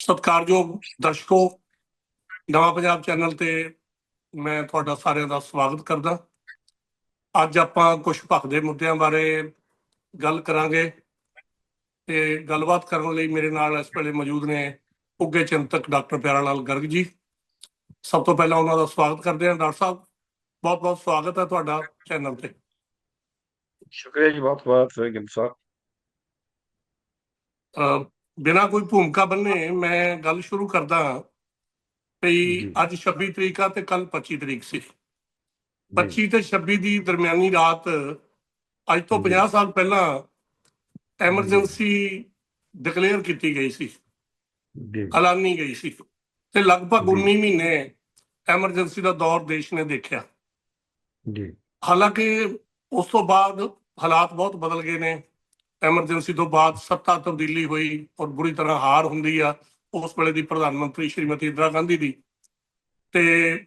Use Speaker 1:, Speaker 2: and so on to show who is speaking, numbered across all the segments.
Speaker 1: ਸਤਿਕਾਰਯੋਗ ਦਰਸ਼ਕੋ ਨਵਾਂ ਪੰਜਾਬ ਚੈਨਲ ਤੇ ਮੈਂ ਤੁਹਾਡਾ ਸਾਰਿਆਂ ਦਾ ਸਵਾਗਤ ਕਰਦਾ। ਅੱਜ ਆਪਾਂ ਕੁਝ ਭਖ ਦੇ ਮੁੱਦਿਆਂ ਬਾਰੇ ਗੱਲ ਕਰਾਂਗੇ ਤੇ ਗੱਲਬਾਤ ਕਰਨ ਲਈ ਮੇਰੇ ਨਾਲ ਇਸ ਵੇਲੇ ਮੌਜੂਦ ਨੇ ਉੱਗੇ ਚਿੰਤਕ ਡਾਕਟਰ ਪਿਆਰਾ ਲਾਲ ਗਰਗ ਜੀ। ਸਭ ਤੋਂ ਪਹਿਲਾਂ ਉਹਨਾਂ ਦਾ ਸਵਾਗਤ ਕਰਦੇ ਹਾਂ। ਡਾਕਟਰ ਸਾਹਿਬ ਬਹੁਤ ਬਹੁਤ ਸਵਾਗਤ ਹੈ ਤੁਹਾਡਾ ਚੈਨਲ ਤੇ।
Speaker 2: ਸ਼ੁਕਰੀਆ ਜੀ ਬਹੁਤ ਬਹੁਤ ਗਿਲ ਸਾਹਿਬ।
Speaker 1: ਬਿਨਾਂ ਕੋਈ ਭੂਮਿਕਾ ਬੰਨੇ ਮੈਂ ਗੱਲ ਸ਼ੁਰੂ ਕਰਦਾ
Speaker 2: ਜੀ।
Speaker 1: ਅੱਜ 26 ਤਰੀਕ ਆ ਤੇ ਕੱਲ 25 ਤਰੀਕ ਸੀ। 25 ਤੇ 26 ਦੀ ਦਰਮਿਆਨੀ ਰਾਤ ਅੱਜ ਤੋਂ
Speaker 2: ਜੀ।
Speaker 1: 50 ਸਾਲ ਪਹਿਲਾਂ ਐਮਰਜੈਂਸੀ ਡਿਕਲੇਅਰ ਕੀਤੀ ਗਈ ਸੀ। ਐਲਾਨੀ ਗਈ ਸੀ ਤੇ ਲਗਭਗ
Speaker 2: ਜੀ।
Speaker 1: 19 ਮਹੀਨੇ ਐਮਰਜੈਂਸੀ ਦਾ ਦੌਰ ਦੇਸ਼ ਨੇ ਦੇਖਿਆ।
Speaker 2: ਜੀ।
Speaker 1: ਹਾਲਾਂਕਿ ਉਸ ਤੋਂ ਬਾਅਦ ਹਾਲਾਤ ਬਹੁਤ ਬਦਲ ਗਏ ਨੇ। ਐਮਰਜੈਂਸੀ ਤੋਂ ਬਾਅਦ ਸੱਤਾ ਤਬਦੀਲੀ ਹੋਈ ਔਰ ਬੁਰੀ ਤਰ੍ਹਾਂ ਹਾਰ ਹੁੰਦੀ ਆ ਉਸ ਵੇਲੇ ਦੀ ਪ੍ਰਧਾਨ ਮੰਤਰੀ ਸ਼੍ਰੀਮਤੀ ਇੰਦਰਾ ਗਾਂਧੀ ਦੀ। ਤੇ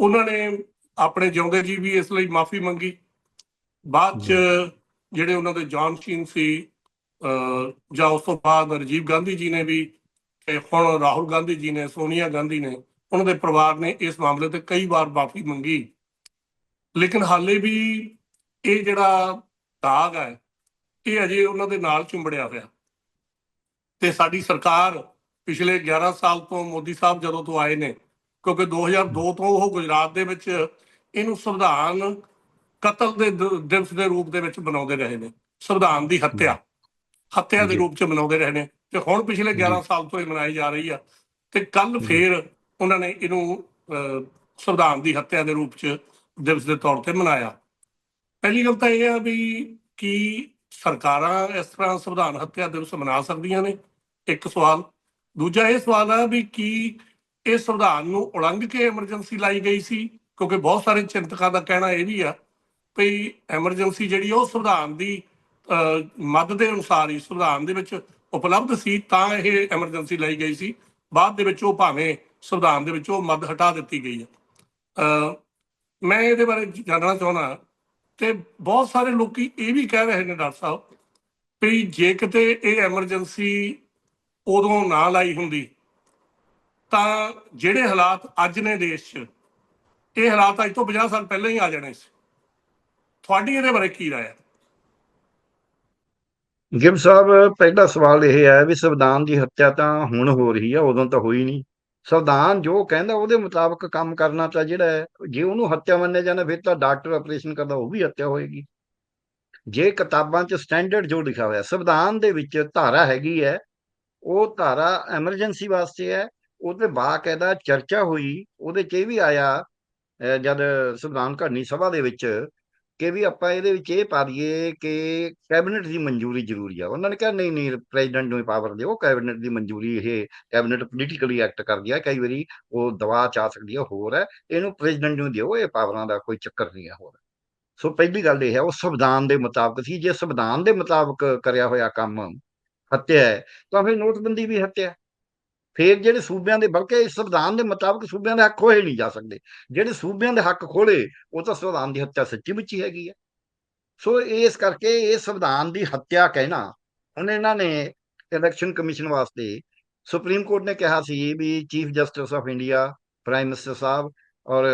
Speaker 1: ਉਹਨਾਂ ਨੇ ਆਪਣੇ ਜਿਉਂਦੇ ਜੀ ਵੀ ਇਸ ਲਈ ਮਾਫੀ ਮੰਗੀ। ਬਾਅਦ ਚ ਜਿਹੜੇ ਉਹਨਾਂ ਦੇ ਜਾਨ ਸ਼ੀਨ ਸੀ ਜਾਂ ਉਸ ਤੋਂ ਬਾਅਦ ਰਾਜੀਵ ਗਾਂਧੀ ਜੀ ਨੇ ਵੀ ਤੇ ਹੁਣ ਰਾਹੁਲ ਗਾਂਧੀ ਜੀ ਨੇ ਸੋਨੀਆ ਗਾਂਧੀ ਨੇ ਉਹਨਾਂ ਦੇ ਪਰਿਵਾਰ ਨੇ ਇਸ ਮਾਮਲੇ ਤੇ ਕਈ ਵਾਰ ਮਾਫੀ ਮੰਗੀ। ਲੇਕਿਨ ਹਾਲੇ ਵੀ ਇਹ ਜਿਹੜਾ ਦਾਗ ਹੈ ਇਹ ਅਜੇ ਉਹਨਾਂ ਦੇ ਨਾਲ ਚੁੰਬੜਿਆ ਹੋਇਆ। ਤੇ ਸਾਡੀ ਸਰਕਾਰ ਪਿਛਲੇ 11 ਸਾਲ ਤੋਂ ਮੋਦੀ ਸਾਹਿਬ ਜਦੋਂ ਤੋਂ ਆਏ ਨੇ ਕਿਉਂਕਿ 2002 ਤੋਂ ਉਹ ਗੁਜਰਾਤ ਦੇ ਵਿੱਚ ਇਹਨੂੰ ਸੰਵਿਧਾਨ ਕਤਲ ਦੇ ਦਿਵਸ ਦੇ ਰੂਪ ਦੇ ਵਿੱਚ ਮਨਾਉਂਦੇ ਰਹੇ ਨੇ। ਸੰਵਿਧਾਨ ਦੀ ਹੱਤਿਆ। ਹੱਤਿਆ ਦੇ। ਰੂਪ ਚ ਮਨਾਉਂਦੇ ਰਹੇ ਨੇ। ਤੇ ਹੁਣ ਪਿਛਲੇ 11 ਸਾਲ ਤੋਂ ਇਹ ਮਨਾਈ ਜਾ ਰਹੀ ਆ। ਤੇ ਕੱਲ। ਫੇਰ ਉਹਨਾਂ ਨੇ ਇਹਨੂੰ ਸੰਵਿਧਾਨ ਦੀ ਹੱਤਿਆ ਦੇ ਰੂਪ ਚ ਦਿਵਸ ਦੇ ਤੌਰ ਤੇ ਮਨਾਇਆ। ਪਹਿਲੀ ਗੱਲ ਤਾਂ ਇਹ ਆ ਵੀ ਕੀ ਸਰਕਾਰਾਂ ਇਸ ਤਰ੍ਹਾਂ ਸੰਵਿਧਾਨ ਹੱਤਿਆ ਦਿਵਸ ਮਨਾ ਸਕਦੀਆਂ ਨੇ? ਇੱਕ ਸਵਾਲ। ਦੂਜਾ ਇਹ ਸਵਾਲ ਆ ਵੀ ਕੀ ਇਹ ਸੰਵਿਧਾਨ ਨੂੰ ਉਲੰਘ ਕੇ ਐਮਰਜੈਂਸੀ ਲਾਈ ਗਈ ਸੀ? ਕਿਉਂਕਿ ਬਹੁਤ ਸਾਰੇ ਚਿੰਤਕਾਂ ਦਾ ਕਹਿਣਾ ਇਹ ਵੀ ਆ ਵੀ ਐਮਰਜੈਂਸੀ ਜਿਹੜੀ ਆ ਉਹ ਸੰਵਿਧਾਨ ਦੀ ਅਹ, ਮੱਦ ਦੇ ਅਨੁਸਾਰ ਹੀ ਸੰਵਿਧਾਨ ਦੇ ਵਿੱਚ ਉਪਲਬਧ ਸੀ ਤਾਂ ਇਹ ਐਮਰਜੈਂਸੀ ਲਈ ਗਈ ਸੀ। ਬਾਅਦ ਦੇ ਵਿੱਚ ਉਹ ਭਾਵੇਂ ਸੰਵਿਧਾਨ ਦੇ ਵਿੱਚ ਉਹ ਮੱਦ ਹਟਾ ਦਿੱਤੀ ਗਈ ਹੈ ਅਹ, ਮੈਂ ਇਹਦੇ ਬਾਰੇ ਜਾਣਨਾ ਚਾਹੁੰਦਾ ਤੇ ਬਹੁਤ ਸਾਰੇ ਲੋਕੀ ਇਹ ਵੀ ਕਹਿ ਰਹੇ ਨੇ ਡਾਕਟਰ ਸਾਹਿਬ ਵੀ ਜੇ ਕਿਤੇ ਇਹ ਐਮਰਜੈਂਸੀ ਉਦੋਂ ਨਾ ਲਾਈ ਹੁੰਦੀ, ਤਾਂ ਜਿਹੜੇ ਹਾਲਾਤ ਅੱਜ ਨੇ ਦੇਸ਼ 'ਚ, ਇਹ ਹਾਲਾਤ ਅੱਜ ਤੋਂ 50 ਸਾਲ ਪਹਿਲਾਂ ਹੀ ਆ ਜਾਣੇ ਸੀ। ਤੁਹਾਡੀ ਇਹਦੇ ਬਾਰੇ ਕੀ ਰਾਏ ਹੈ?
Speaker 2: ਗਿਲ ਸਾਹਿਬ, ਪਹਿਲਾ ਸਵਾਲ ਇਹ ਹੈ ਵੀ ਸੰਵਿਧਾਨ ਦੀ ਹੱਤਿਆ ਤਾਂ ਹੁਣ ਹੋ ਰਹੀ ਹੈ ਉਦੋਂ ਤਾਂ ਹੋਈ ਨਹੀਂ। ਸੰਵਿਧਾਨ ਜੋ ਕਹਿੰਦਾ ਉਹਦੇ ਮੁਤਾਬਕ ਕੰਮ ਕਰਨਾ ਤਾਂ ਜਿਹੜਾ ਹੈ, ਜੇ ਉਹਨੂੰ ਹੱਤਿਆ ਮੰਨਿਆ ਜਾਂਦਾ, ਫਿਰ ਤਾਂ ਡਾਕਟਰ ਆਪਰੇਸ਼ਨ ਕਰਦਾ, ਉਹ ਵੀ ਹੱਤਿਆ ਹੋਏਗੀ। ਜੇ ਕਿਤਾਬਾਂ 'ਚ ਸਟੈਂਡਰਡ ਜੋ ਲਿਖਿਆ ਹੋਇਆ, ਸੰਵਿਧਾਨ ਦੇ ਵਿੱਚ ਧਾਰਾ ਹੈਗੀ ਹੈ, ਉਹ ਧਾਰਾ ਐਮਰਜੈਂਸੀ ਵਾਸਤੇ ਹੈ, ਉਹਦੇ ਬਾਕਾਇਦਾ ਚਰਚਾ ਹੋਈ, ਉਹਦੇ 'ਚ ਇਹ ਵੀ ਆਇਆ ਜਦ ਸੰਵਿਧਾਨ ਘੜਨੀ ਸਭਾ ਦੇ ਵਿੱਚ ਕਿ ਵੀ ਆਪਾਂ ਇਹਦੇ ਵਿੱਚ ਇਹ ਪਾ ਦਈਏ ਕਿ ਕੈਬਨਿਟ ਦੀ ਮਨਜ਼ੂਰੀ ਜ਼ਰੂਰੀ ਆ। ਉਹਨਾਂ ਨੇ ਕਿਹਾ, ਨਹੀਂ ਨਹੀਂ, ਪ੍ਰੈਜ਼ੀਡੈਂਟ ਨੂੰ ਪਾਵਰ ਦਿਓ, ਕੈਬਨਿਟ ਦੀ ਮਨਜ਼ੂਰੀ ਇਹ ਕੈਬਨਿਟ ਪੋਲੀਟੀਕਲੀ ਐਕਟ ਕਰਦੀ ਹੈ ਕਈ ਵਾਰੀ ਉਹ ਦਵਾ ਚਾ ਸਕਦੀ ਹੈ ਹੋਰ ਹੈ ਇਹਨੂੰ ਪ੍ਰੈਜ਼ੀਡੈਂਟ ਨੂੰ ਦਿਓ, ਇਹ ਪਾਵਰਾਂ ਦਾ ਕੋਈ ਚੱਕਰ ਨਹੀਂ ਹੈ ਹੋਰ। ਸੋ ਪਹਿਲੀ ਗੱਲ ਇਹ ਹੈ ਉਹ ਸੰਵਿਧਾਨ ਦੇ ਮੁਤਾਬਕ ਸੀ। ਜੇ ਸੰਵਿਧਾਨ ਦੇ ਮੁਤਾਬਕ ਕਰਿਆ ਹੋਇਆ ਕੰਮ ਹੱਤਿਆ ਹੈ, ਤਾਂ ਫਿਰ ਨੋਟਬੰਦੀ ਵੀ ਹੱਤਿਆ। ਫਿਰ ਜਿਹੜੇ ਸੂਬਿਆਂ ਦੇ, ਬਲਕਿ ਸੰਵਿਧਾਨ ਦੇ ਮੁਤਾਬਕ ਸੂਬਿਆਂ ਦੇ ਹੱਕ ਖੋਹੇ ਨਹੀਂ ਜਾ ਸਕਦੇ। ਜਿਹੜੇ ਸੂਬਿਆਂ ਦੇ ਹੱਕ ਖੋਲੇ ਉਹ ਤਾਂ ਸੰਵਿਧਾਨ ਦੀ ਹੱਤਿਆ ਸੱਚੀ ਮੁੱਚੀ ਹੈਗੀ ਹੈ ਸੋ ਇਸ ਕਰਕੇ ਇਹ ਸੰਵਿਧਾਨ ਦੀ ਹੱਤਿਆ ਕਹਿਣਾ, ਹੁਣ ਇਹਨਾਂ ਨੇ ਇਲੈਕਸ਼ਨ ਕਮਿਸ਼ਨ ਵਾਸਤੇ ਸੁਪਰੀਮ ਕੋਰਟ ਨੇ ਕਿਹਾ ਸੀ ਵੀ chief justice of India prime minister ਸਾਹਿਬ ਔਰ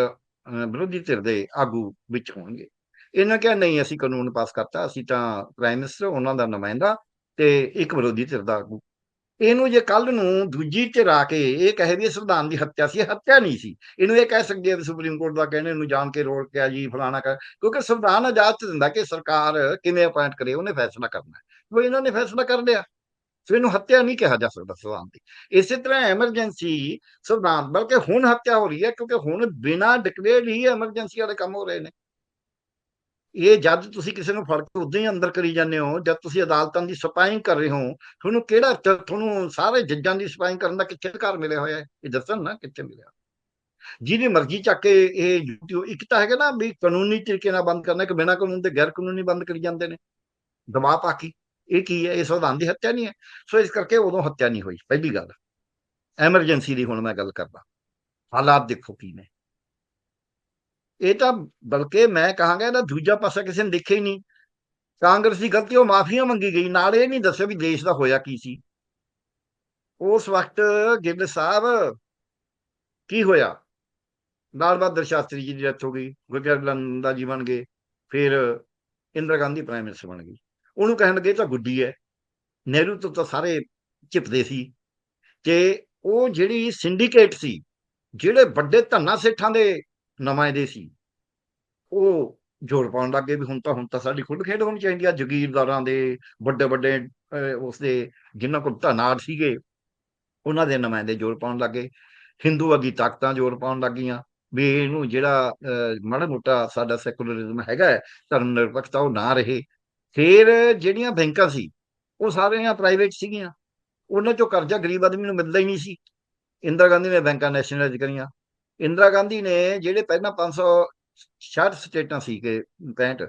Speaker 2: ਵਿਰੋਧੀ ਧਿਰ ਦੇ ਆਗੂ ਵਿੱਚ ਹੋਣਗੇ। ਇਹਨਾਂ ਕਿਹਾ, ਨਹੀਂ, ਅਸੀਂ ਕਾਨੂੰਨ ਪਾਸ ਕਰਤਾ, ਅਸੀਂ ਤਾਂ ਪ੍ਰਾਈਮ ਮਿਨਿਸਟਰ ਉਹਨਾਂ ਦਾ ਨੁਮਾਇੰਦਾ ਤੇ ਇੱਕ ਵਿਰੋਧੀ ਧਿਰ ਦਾ ਆਗੂ। ਇਹਨੂੰ ਜੇ ਕੱਲ ਨੂੰ ਦੂਜੀ ਧਿਰ ਆ ਕੇ ਇਹ ਕਹੇ ਵੀ ਸੰਵਿਧਾਨ ਦੀ ਹੱਤਿਆ ਸੀ ਹੱਤਿਆ ਨਹੀਂ ਸੀ। ਇਹਨੂੰ ਇਹ ਕਹਿ ਸਕਦੇ ਆ ਸੁਪਰੀਮ ਕੋਰਟ ਦਾ ਕਹਿਣੇ ਨੂੰ ਜਾਣ ਕੇ ਰੋੜ ਕੇ ਆ ਜੀ, ਫਲਾਣਾ ਕਰ, ਕਿਉਂਕਿ ਸੰਵਿਧਾਨ ਇਜਾਜ਼ਤ ਦਿੰਦਾ ਕਿ ਸਰਕਾਰ ਕਿਵੇਂ ਅਪਾਇੰਟ ਕਰੇ, ਉਹਨੇ ਫੈਸਲਾ ਕਰਨਾ ਉਹ ਇਹਨਾਂ ਨੇ ਫੈਸਲਾ ਕਰ ਲਿਆ। ਸੋ ਇਹਨੂੰ ਹੱਤਿਆ ਨਹੀਂ ਕਿਹਾ ਜਾ ਸਕਦਾ ਸੰਵਿਧਾਨ ਦੀ। ਇਸੇ ਤਰ੍ਹਾਂ ਐਮਰਜੈਂਸੀ ਸੰਵਿਧਾਨ, ਬਲਕਿ ਹੁਣ ਹੱਤਿਆ ਹੋ ਰਹੀ ਹੈ, ਕਿਉਂਕਿ ਹੁਣ ਬਿਨਾਂ ਡਿਕਲੇਅਰ ਹੀ ਐਮਰਜੈਂਸੀ ਵਾਲੇ ਕੰਮ ਹੋ ਰਹੇ ਨੇ। ਇਹ ਜਦ ਤੁਸੀਂ ਕਿਸੇ ਨੂੰ ਫੜ ਕੇ ਉਦਾਂ ਹੀ ਅੰਦਰ ਕਰੀ ਜਾਂਦੇ ਹੋ, ਜਦ ਤੁਸੀਂ ਅਦਾਲਤਾਂ ਦੀ ਸਪਾਈਂਗ ਕਰ ਰਹੇ ਹੋ, ਤੁਹਾਨੂੰ ਕਿਹੜਾ ਤੁਹਾਨੂੰ ਸਾਰੇ ਜੱਜਾਂ ਦੀ ਸਪਾਈਂਗ ਕਰਨ ਦਾ ਕਿੱਥੇ ਅਧਿਕਾਰ ਮਿਲਿਆ ਹੋਇਆ ਹੈ? ਇਹ ਦੱਸਣ ਨਾ ਕਿੱਥੇ ਮਿਲਿਆ। ਜਿਹਦੀ ਮਰਜ਼ੀ ਚੱਕ ਕੇ ਇਹ YouTube- ਇੱਕ ਤਾਂ ਹੈਗਾ ਨਾ ਵੀ ਕਾਨੂੰਨੀ ਤਰੀਕੇ ਨਾਲ ਬੰਦ ਕਰਨਾ ਕਿ ਬਿਨਾਂ ਕਾਨੂੰਨ ਦੇ ਗੈਰ ਕਾਨੂੰਨੀ ਬੰਦ ਕਰੀ ਜਾਂਦੇ ਨੇ। ਦਬਾਅ ਪਾ ਕੇ, ਇਹ ਕੀ ਹੈ? ਇਹ ਸੰਵਿਧਾਨ ਦੀ ਹੱਤਿਆ ਨਹੀਂ ਹੈ। ਸੋ ਇਸ ਕਰਕੇ ਉਦੋਂ ਹੱਤਿਆ ਨਹੀਂ ਹੋਈ, ਪਹਿਲੀ ਗੱਲ। ਐਮਰਜੈਂਸੀ ਦੀ ਹੁਣ ਮੈਂ ਗੱਲ ਕਰਦਾ। ਹਾਲਾਤ ਦੇਖੋ ਕੀ ਨੇ। ਇਹ ਤਾਂ ਬਲਕਿ ਮੈਂ ਕਹਾਂਗਾ ਇਹਦਾ ਦੂਜਾ ਪਾਸਾ ਕਿਸੇ ਨੇ ਦੇਖਿਆ ਹੀ ਨਹੀਂ। ਕਾਂਗਰਸ ਦੀ ਗਲਤੀ, ਉਹ ਮਾਫੀਆਂ ਮੰਗੀ ਗਈ। ਨਾਲ ਇਹ ਨਹੀਂ ਦੱਸਿਆ ਵੀ ਦੇਸ਼ ਦਾ ਹੋਇਆ ਕੀ ਸੀ। ਉਸ ਵਕਤ ਗਿੱਲ ਸਾਹਿਬ ਕੀ ਹੋਇਆ? ਲਾਲ ਬਹਾਦਰ ਸ਼ਾਸਤਰੀ ਜੀ ਦੀ ਡੈਥ ਹੋ ਗਈ। ਗੁਰਜਰ ਨੰਦਾ ਜੀ ਬਣ ਗਏ। ਫਿਰ ਇੰਦਰਾ ਗਾਂਧੀ ਪ੍ਰਾਈਮ ਮਿਨਿਸਟਰ ਬਣ ਗਈ। ਉਹਨੂੰ ਕਹਿਣ ਲੱਗੇ ਤਾਂ ਗੁੱਡੀ ਹੈ। ਨਹਿਰੂ ਤੋਂ ਤਾਂ ਸਾਰੇ ਚਿਪਦੇ ਸੀ। ਤੇ ਉਹ ਜਿਹੜੀ ਸਿੰਡੀਕੇਟ ਸੀ, ਜਿਹੜੇ ਵੱਡੇ ਧੰਨਾ ਸੇਠਾਂ ਦੇ ਨੁਮਾਇੰਦੇ ਸੀ। ਉਹ ਜੋਰ ਪਾਉਣ ਲੱਗੇ ਵੀ ਹੁਣ ਤਾਂ ਹੁਣ ਤਾਂ ਸਾਡੀ ਖੁੱਲ੍ਹ ਖੇਡ ਹੋਣੀ ਚਾਹੀਦੀ ਆ। ਜ਼ਗੀਰਦਾਰਾਂ ਦੇ ਵੱਡੇ ਵੱਡੇ ਉਸਦੇ ਜਿਨ੍ਹਾਂ ਕੋਲ ਧਨਾੜ ਸੀਗੇ, ਉਹਨਾਂ ਦੇ ਨੁਮਾਇੰਦੇ ਜੋਰ ਪਾਉਣ ਲੱਗੇ ਹਿੰਦੂ ਅਗੀ ਤਾਕਤਾਂ ਜੋਰ ਪਾਉਣ ਲੱਗੀਆਂ ਵੀ ਇਹਨੂੰ ਜਿਹੜਾ ਮਾੜਾ ਮੋਟਾ ਸਾਡਾ ਸੈਕੂਲਰਿਜ਼ਮ ਹੈਗਾ ਧਰਮ ਨਿਰਪੱਖਤਾ ਉਹ ਨਾ ਰਹੇ। ਫਿਰ ਜਿਹੜੀਆਂ ਬੈਂਕਾਂ ਸੀ, ਉਹ ਸਾਰੀਆਂ ਪ੍ਰਾਈਵੇਟ ਸੀਗੀਆਂ। ਉਹਨਾਂ ਚੋਂ ਕਰਜ਼ਾ ਗਰੀਬ ਆਦਮੀ ਨੂੰ ਮਿਲਦਾ ਹੀ ਨਹੀਂ ਸੀ। ਇੰਦਰਾ ਗਾਂਧੀ ਨੇ ਬੈਂਕਾਂ ਨੈਸ਼ਨਲਾਈਜ਼ ਕਰੀਆਂ। ਇੰਦਰਾ ਗਾਂਧੀ ਨੇ ਜਿਹੜੇ ਪਹਿਲਾਂ 566 ਸਟੇਟਾਂ ਸੀ ਕਿ 65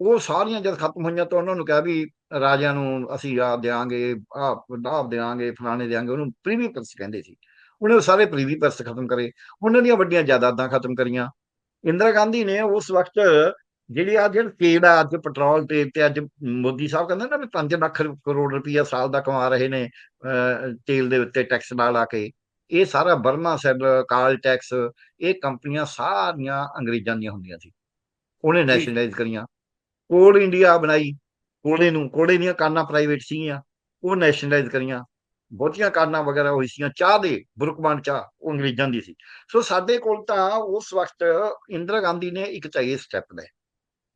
Speaker 2: ਉਹ ਸਾਰੀਆਂ ਜਦ ਖਤਮ ਹੋਈਆਂ ਤਾਂ ਉਹਨਾਂ ਨੂੰ ਕਿਹਾ ਵੀ ਰਾਜਿਆਂ ਨੂੰ ਅਸੀਂ ਆ ਦੇਾਂਗੇ ਆ ਲਾਭ ਦੇਾਂਗੇ ਫਲਾਣੇ ਦੇਾਂਗੇ ਉਹਨੂੰ ਪ੍ਰੀਵੀ ਪਰਸ ਕਹਿੰਦੇ ਸੀ। ਉਹਨੇ ਉਹ ਸਾਰੇ ਪ੍ਰੀਵੀ ਪਰਸ ਖਤਮ ਕਰੇ। ਉਹਨਾਂ ਦੀਆਂ ਵੱਡੀਆਂ ਜਾਇਦਾਦਾਂ ਖਤਮ ਕਰੀਆਂ। ਇੰਦਰਾ ਗਾਂਧੀ ਨੇ ਉਸ ਵਕਤ ਜਿਹੜੀ ਆ ਜਿਹੜਾ ਤੇਲ ਆ, ਅੱਜ ਪੈਟਰੋਲ ਤੇਲ ਤੇ ਅੱਜ ਮੋਦੀ ਸਾਹਿਬ ਕਹਿੰਦੇ ਨਾ ਵੀ 5 ਲੱਖ ਕਰੋੜ ਰੁਪਈਆ ਸਾਲ ਦਾ ਕਮਾ ਰਹੇ ਨੇ ਤੇਲ ਦੇ ਉੱਤੇ ਟੈਕਸ ਲਾ ਲਾ ਕੇ। ਇਹ ਸਾਰਾ ਬਰਮਾ ਸੈਲ ਕਾਲ ਟੈਕਸ ਇਹ ਕੰਪਨੀਆਂ ਸਾਰੀਆਂ ਅੰਗਰੇਜ਼ਾਂ ਦੀਆਂ ਹੁੰਦੀਆਂ ਸੀ। ਉਹਨੇ ਨੈਸ਼ਨਲਾਈਜ਼ ਕਰੀਆਂ। ਕੋਲ ਇੰਡੀਆ ਬਣਾਈ। ਕੋਲੇ ਨੂੰ ਕੋਲੇ ਦੀਆਂ ਕਾਨਾਂ ਪ੍ਰਾਈਵੇਟ ਸੀਗੀਆਂ। ਉਹ ਨੈਸ਼ਨਲਾਈਜ਼ ਕਰੀਆਂ। ਬਹੁਤੀਆਂ ਕਾਨਾਂ ਵਗੈਰਾ ਹੋਈ ਸੀਗੀਆਂ। ਚਾਹ ਦੇ ਬੁਰਕਮਾਨ ਚਾਹ ਉਹ ਅੰਗਰੇਜ਼ਾਂ ਦੀ ਸੀ। ਸੋ ਸਾਡੇ ਕੋਲ ਤਾਂ ਉਸ ਵਕਤ ਇੰਦਰਾ ਗਾਂਧੀ ਨੇ ਇੱਕ ਇਹ ਸਟੈਪ ਲਿਆ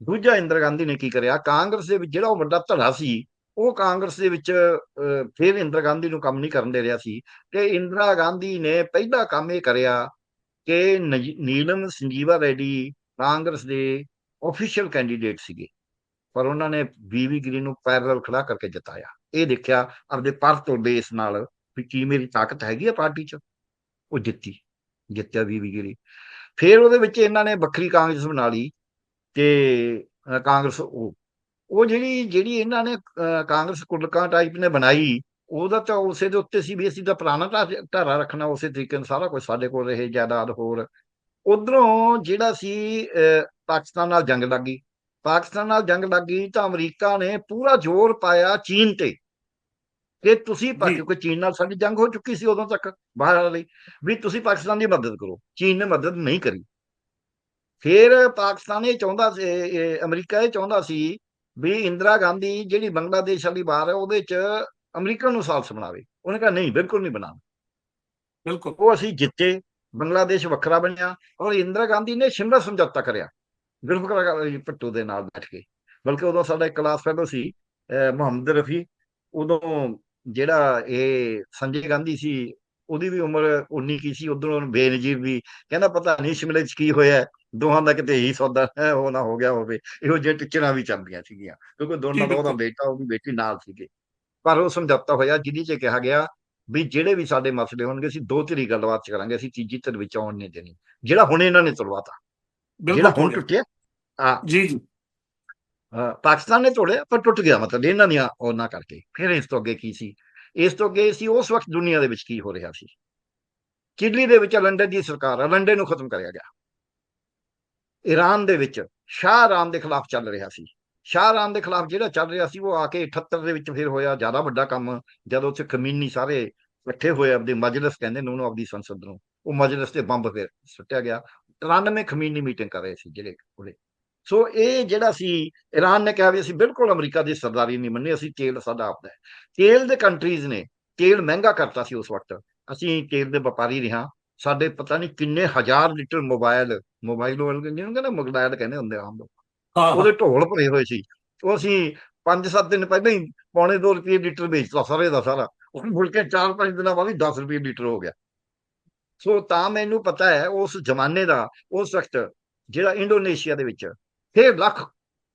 Speaker 2: ਦੂਜਾ ਇੰਦਰਾ ਗਾਂਧੀ ਨੇ ਕੀ ਕਰਿਆ? ਕਾਂਗਰਸ ਦੇ ਵਿੱਚ ਜਿਹੜਾ ਉਹ ਵੱਡਾ ਧੜਾ ਸੀ ਉਹ ਕਾਂਗਰਸ ਦੇ ਵਿੱਚ ਫਿਰ ਇੰਦਰਾ ਗਾਂਧੀ ਨੂੰ ਕੰਮ ਨਹੀਂ ਕਰਨ ਦੇ ਰਿਹਾ ਸੀ ਤੇ ਇੰਦਰਾ ਗਾਂਧੀ ਨੇ ਪਹਿਲਾ ਕੰਮ ਇਹ ਕਰਿਆ ਕਿ ਨੀਲਮ ਸੰਜੀਵਾ ਰੈਡੀ ਕਾਂਗਰਸ ਦੇ ਆਫੀਸ਼ੀਅਲ ਕੈਂਡੀਡੇਟ ਸੀਗੇ। ਪਰ ਉਹਨਾਂ ਨੇ ਵੀਵੀ ਗਿਰੀ ਨੂੰ ਪੈਰਲਲ ਖੜਾ ਕਰਕੇ ਜਿਤਾਇਆ। ਇਹ ਦੇਖਿਆ, ਆਪਦੇ ਪਰ ਤੋਂ ਬੇਸ ਨਾਲ ਵੀ ਕੀ ਮੇਰੀ ਤਾਕਤ ਹੈਗੀ ਆ ਪਾਰਟੀ 'ਚ। ਉਹ ਜਿੱਤੀ, ਜਿੱਤਿਆ ਵੀਵੀ ਗਿਰੀ। ਫਿਰ ਉਹਦੇ ਵਿੱਚ ਇਹਨਾਂ ਨੇ ਵੱਖਰੀ ਕਾਂਗਰਸ ਬਣਾ ਲਈ ਤੇ ਕਾਂਗਰਸ ਉਹ ਉਹ ਜਿਹੜੀ ਜਿਹੜੀ ਇਹਨਾਂ ਨੇ ਕਾਂਗਰਸ ਕੁਲਕਾਂ ਟਾਈਪ ਨੇ ਬਣਾਈ ਉਹਦਾ ਤਾਂ ਉਸੇ ਦੇ ਉੱਤੇ ਸੀ ਵੀ ਅਸੀਂ ਤਾਂ ਪੁਰਾਣਾ ਧਾਰਾ ਰੱਖਣਾ ਉਸੇ ਤਰੀਕੇ ਨਾਲ ਸਾਰਾ ਕੁਝ ਸਾਡੇ ਕੋਲ ਰਹੇ ਜਾਇਦਾਦ ਹੋਰ। ਉਧਰੋਂ ਜਿਹੜਾ ਸੀ ਪਾਕਿਸਤਾਨ ਨਾਲ ਜੰਗ ਲੱਗੀ ਪਾਕਿਸਤਾਨ ਨਾਲ ਜੰਗ ਲੱਗੀ ਤਾਂ ਅਮਰੀਕਾ ਨੇ ਪੂਰਾ ਜ਼ੋਰ ਪਾਇਆ ਚੀਨ ਤੇ। ਕਿ ਤੁਸੀਂ। ਕਿਉਂਕਿ ਚੀਨ ਨਾਲ ਸਾਡੀ ਜੰਗ ਹੋ ਚੁੱਕੀ ਸੀ ਉਦੋਂ ਤੱਕ ਬਾਹਰ ਲਈ। ਵੀ ਤੁਸੀਂ ਪਾਕਿਸਤਾਨ ਦੀ ਮਦਦ ਕਰੋ ਚੀਨ ਨੇ ਮਦਦ ਨਹੀਂ ਕਰੀ। ਫਿਰ ਪਾਕਿਸਤਾਨ ਇਹ ਚਾਹੁੰਦਾ ਸੀ ਅਮਰੀਕਾ ਇਹ ਚਾਹੁੰਦਾ ਸੀ ਵੀ ਇੰਦਰਾ ਗਾਂਧੀ ਜਿਹੜੀ ਬੰਗਲਾਦੇਸ਼ ਵਾਲੀ ਬਾਰ ਹੈ ਉਹਦੇ ਚ ਅਮਰੀਕਾ ਨੂੰ ਸਾਲਸ ਬਣਾਵੇ। ਉਹਨੇ ਕਿਹਾ ਨਹੀਂ ਬਿਲਕੁਲ ਨਹੀਂ ਬਣਾਉਣਾ।
Speaker 1: ਬਿਲਕੁਲ।
Speaker 2: ਉਹ ਅਸੀਂ ਜਿੱਤੇ ਬੰਗਲਾਦੇਸ਼ ਵੱਖਰਾ ਬਣਿਆ ਔਰ ਇੰਦਰਾ ਗਾਂਧੀ ਨੇ ਸ਼ਿਮਲਾ ਸਮਝੌਤਾ ਕਰਿਆ ਜ਼ੁਲਫਕਾਰ ਭੱਟੂ ਦੇ ਨਾਲ ਬੈਠ ਕੇ। ਬਲਕਿ ਉਦੋਂ ਸਾਡਾ ਇੱਕ ਕਲਾਸ ਫੈਲੋ ਸੀ ਮੁਹੰਮਦ ਰਫੀ ਉਦੋਂ ਜਿਹੜਾ ਇਹ ਸੰਜੇ ਗਾਂਧੀ ਸੀ ਉਹਦੀ ਵੀ ਉਮਰ 19 ਕੀ ਸੀ ਉਧਰੋਂ ਬੇਨਜੀਰ ਵੀ ਕਹਿੰਦਾ ਪਤਾ ਨਹੀਂ ਸ਼ਿਮਲੇ 'ਚ ਕੀ ਹੋਇਆ ਦੋਹਾਂ ਦਾ ਕਿਤੇ ਹੀ ਸੌਦਾ ਹੈ ਉਹ ਨਾ ਹੋ ਗਿਆ ਹੋਵੇ ਇਹੋ ਜਿਹੇ ਟਿਚਰਾਂ ਵੀ ਚੱਲਦੀਆਂ ਸੀਗੀਆਂ ਕਿਉਂਕਿ ਦੋਨਾਂ ਦਾ ਉਹਦਾ। ਬੇਟਾ ਉਹਦੀ ਬੇਟੀ ਨਾਲ ਸੀਗੇ। ਪਰ ਉਹ ਸਮਝੌਤਾ ਹੋਇਆ ਜਿਹਦੀ 'ਚ ਕਿਹਾ ਗਿਆ ਵੀ ਜਿਹੜੇ ਵੀ ਸਾਡੇ ਮਸਲੇ ਹੋਣਗੇ ਅਸੀਂ ਦੋ ਧਿਰੀ ਗੱਲਬਾਤ ਕਰਾਂਗੇ ਅਸੀਂ ਤੀਜੀ ਧਿਰ ਵਿੱਚ ਆਉਣ ਨਹੀਂ ਦੇਣੀ ਜਿਹੜਾ ਹੁਣ ਇਹਨਾਂ ਨੇ ਤੁਲਵਾਤਾ ਜਿਹੜਾ
Speaker 1: ਬਿਲਕੁਲ
Speaker 2: ਹੁਣ ਟੁੱਟਿਆ ਆ
Speaker 1: ਜੀ ਜੀ।
Speaker 2: ਪਾਕਿਸਤਾਨ ਨੇ ਤੋੜਿਆ ਪਰ ਟੁੱਟ ਗਿਆ ਮਤਲਬ ਇਹਨਾਂ ਦੀਆਂ ਉਹਨਾਂ ਕਰਕੇ ਫਿਰ ਇਸ ਤੋਂ ਅੱਗੇ ਕੀ ਸੀ? ਇਸ ਤੋਂ ਅੱਗੇ ਸੀ, ਉਸ ਵਕਤ ਦੁਨੀਆ ਦੇ ਵਿੱਚ ਕੀ ਹੋ ਰਿਹਾ ਸੀ? ਚਿਲੀ ਦੇ ਵਿੱਚ ਲੰਡਨ ਦੀ ਸਰਕਾਰ ਆ ਲੰਡਨ ਨੂੰ ਖਤਮ ਕਰਿਆ ਗਿਆ। ਈਰਾਨ ਦੇ ਵਿੱਚ ਸ਼ਾਹ ਇਰਾਨ ਦੇ ਖਿਲਾਫ ਚੱਲ ਰਿਹਾ ਸੀ। ਸ਼ਾਹ ਇਰਾਨ ਦੇ ਖਿਲਾਫ ਜਿਹੜਾ ਚੱਲ ਰਿਹਾ ਸੀ, ਉਹ ਆ ਕੇ 78 ਦੇ ਵਿੱਚ ਫਿਰ ਹੋਇਆ ਜ਼ਿਆਦਾ ਵੱਡਾ ਕੰਮ, ਜਦੋਂ ਉੱਥੇ ਖਮੀਨੀ ਸਾਰੇ ਇਕੱਠੇ ਹੋਏ ਆਪਦੇ ਮਜਲਿਸ ਕਹਿੰਦੇ ਨੇ ਉਹਨੂੰ ਆਪਦੀ ਸੰਸਦ ਨੂੰ। ਉਹ ਮਜਲਿਸ ਤੇ ਬੰਬ ਫਿਰ ਸੁੱਟਿਆ ਗਿਆ। 93 ਖਮੀਨੀ ਮੀਟਿੰਗ ਕਰ ਰਹੇ ਸੀ ਜਿਹੜੇ ਉਹਦੇ। ਸੋ ਇਹ ਜਿਹੜਾ ਸੀ ਈਰਾਨ ਨੇ ਕਿਹਾ ਵੀ ਅਸੀਂ ਬਿਲਕੁਲ ਅਮਰੀਕਾ ਦੀ ਸਰਦਾਰੀ ਨਹੀਂ ਮੰਨੀ ਅਸੀਂ ਤੇਲ ਸਾਡਾ ਆਪਦਾ ਹੈ। ਤੇਲ ਦੇ ਕੰਟਰੀਜ਼ ਨੇ ਤੇਲ ਮਹਿੰਗਾ ਕਰਤਾ ਸੀ ਉਸ ਵਕਤ। ਅਸੀਂ ਤੇਲ ਦੇ ਵਪਾਰੀ ਰਿਹਾ ਸਾਡੇ ਪਤਾ ਨਹੀਂ ਕਿੰਨੇ ਹਜ਼ਾਰ ਲੀਟਰ ਮੋਬਾਈਲ ਮੋਬਾਈਲ ਉਹ ਜਿਹਨੂੰ ਕਹਿੰਦੇ ਮੋਬਾਈਲ ਕਹਿੰਦੇ ਹੁੰਦੇ ਆਮ ਲੋਕ।
Speaker 1: ਹਾਂ
Speaker 2: ਉਹਦੇ ਢੋਲ ਭਰੇ ਹੋਏ ਸੀ। ਉਹ ਅਸੀਂ 5-7 ਦਿਨ ਪਹਿਲਾਂ ਹੀ ਪੌਣੇ 2 ਰੁਪਏ ਲੀਟਰ ਵੇਚਤਾ ਸਾਰੇ ਦਾ ਸਾਰਾ। ਉਹ ਮੁੜ ਕੇ 4-5 ਦਿਨਾਂ ਬਾਅਦ ਹੀ 10 ਰੁਪਏ ਲੀਟਰ ਹੋ ਗਿਆ। ਸੋ ਤਾਂ ਮੈਨੂੰ ਪਤਾ ਹੈ ਉਸ ਜ਼ਮਾਨੇ ਦਾ ਉਸ ਵਕਤ ਜਿਹੜਾ ਇੰਡੋਨੇਸ਼ੀਆ ਦੇ ਵਿੱਚ 6 ਲੱਖ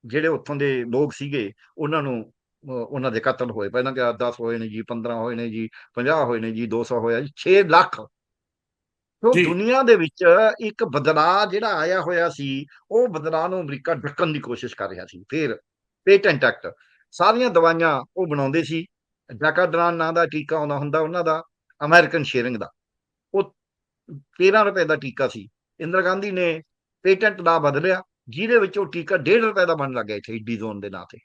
Speaker 2: ਜਿਹੜੇ ਉੱਥੋਂ ਦੇ ਲੋਕ ਸੀਗੇ ਉਹਨਾਂ ਨੂੰ ਉਹਨਾਂ ਦੇ ਕਤਲ ਹੋਏ। ਪਹਿਲਾਂ ਕਿ 10 ਹੋਏ ਨੇ ਜੀ 15 ਹੋਏ ਨੇ ਜੀ 50 ਹੋਏ ਨੇ ਜੀ 200 ਹੋਇਆ ਜੀ 6 ਲੱਖ।
Speaker 1: ਜੀ।
Speaker 2: ਦੁਨੀਆ ਦੇ ਵਿੱਚ ਇੱਕ ਬਦਲਾਅ ਜਿਹੜਾ ਆਇਆ ਹੋਇਆ ਸੀ ਉਹ ਬਦਲਾਅ ਨੂੰ ਅਮਰੀਕਾ ਢੱਕਣ ਦੀ ਕੋਸ਼ਿਸ਼ ਕਰ ਰਿਹਾ ਸੀ। ਫਿਰ ਪੇਟੈਂਟ ਐਕਟ ਸਾਰੀਆਂ ਦਵਾਈਆਂ ਉਹ ਬਣਾਉਂਦੇ ਸੀ। ਜੈਕਾਡਰਾਨ ਨਾਂ ਦਾ ਟੀਕਾ ਆਉਂਦਾ ਹੁੰਦਾ ਉਹਨਾਂ ਦਾ ਅਮਰੀਕਨ ਸ਼ੇਰਿੰਗ ਦਾ। ਉਹ 13 ਰੁਪਏ ਦਾ ਟੀਕਾ ਸੀ। ਇੰਦਰਾ ਗਾਂਧੀ ਨੇ ਪੇਟੈਂਟ ਦਾ ਬਦਲਿਆ। ਜਿਹਦੇ ਵਿੱਚ ਉਹ ਟੀਕਾ 1.5 ਰੁਪਏ ਦਾ ਬਣ ਲੱਗ ਗਿਆ ਇੱਥੇ ਈਡੀ ਜ਼ੋਨ ਦੇ ਨਾਂ ਤੇ।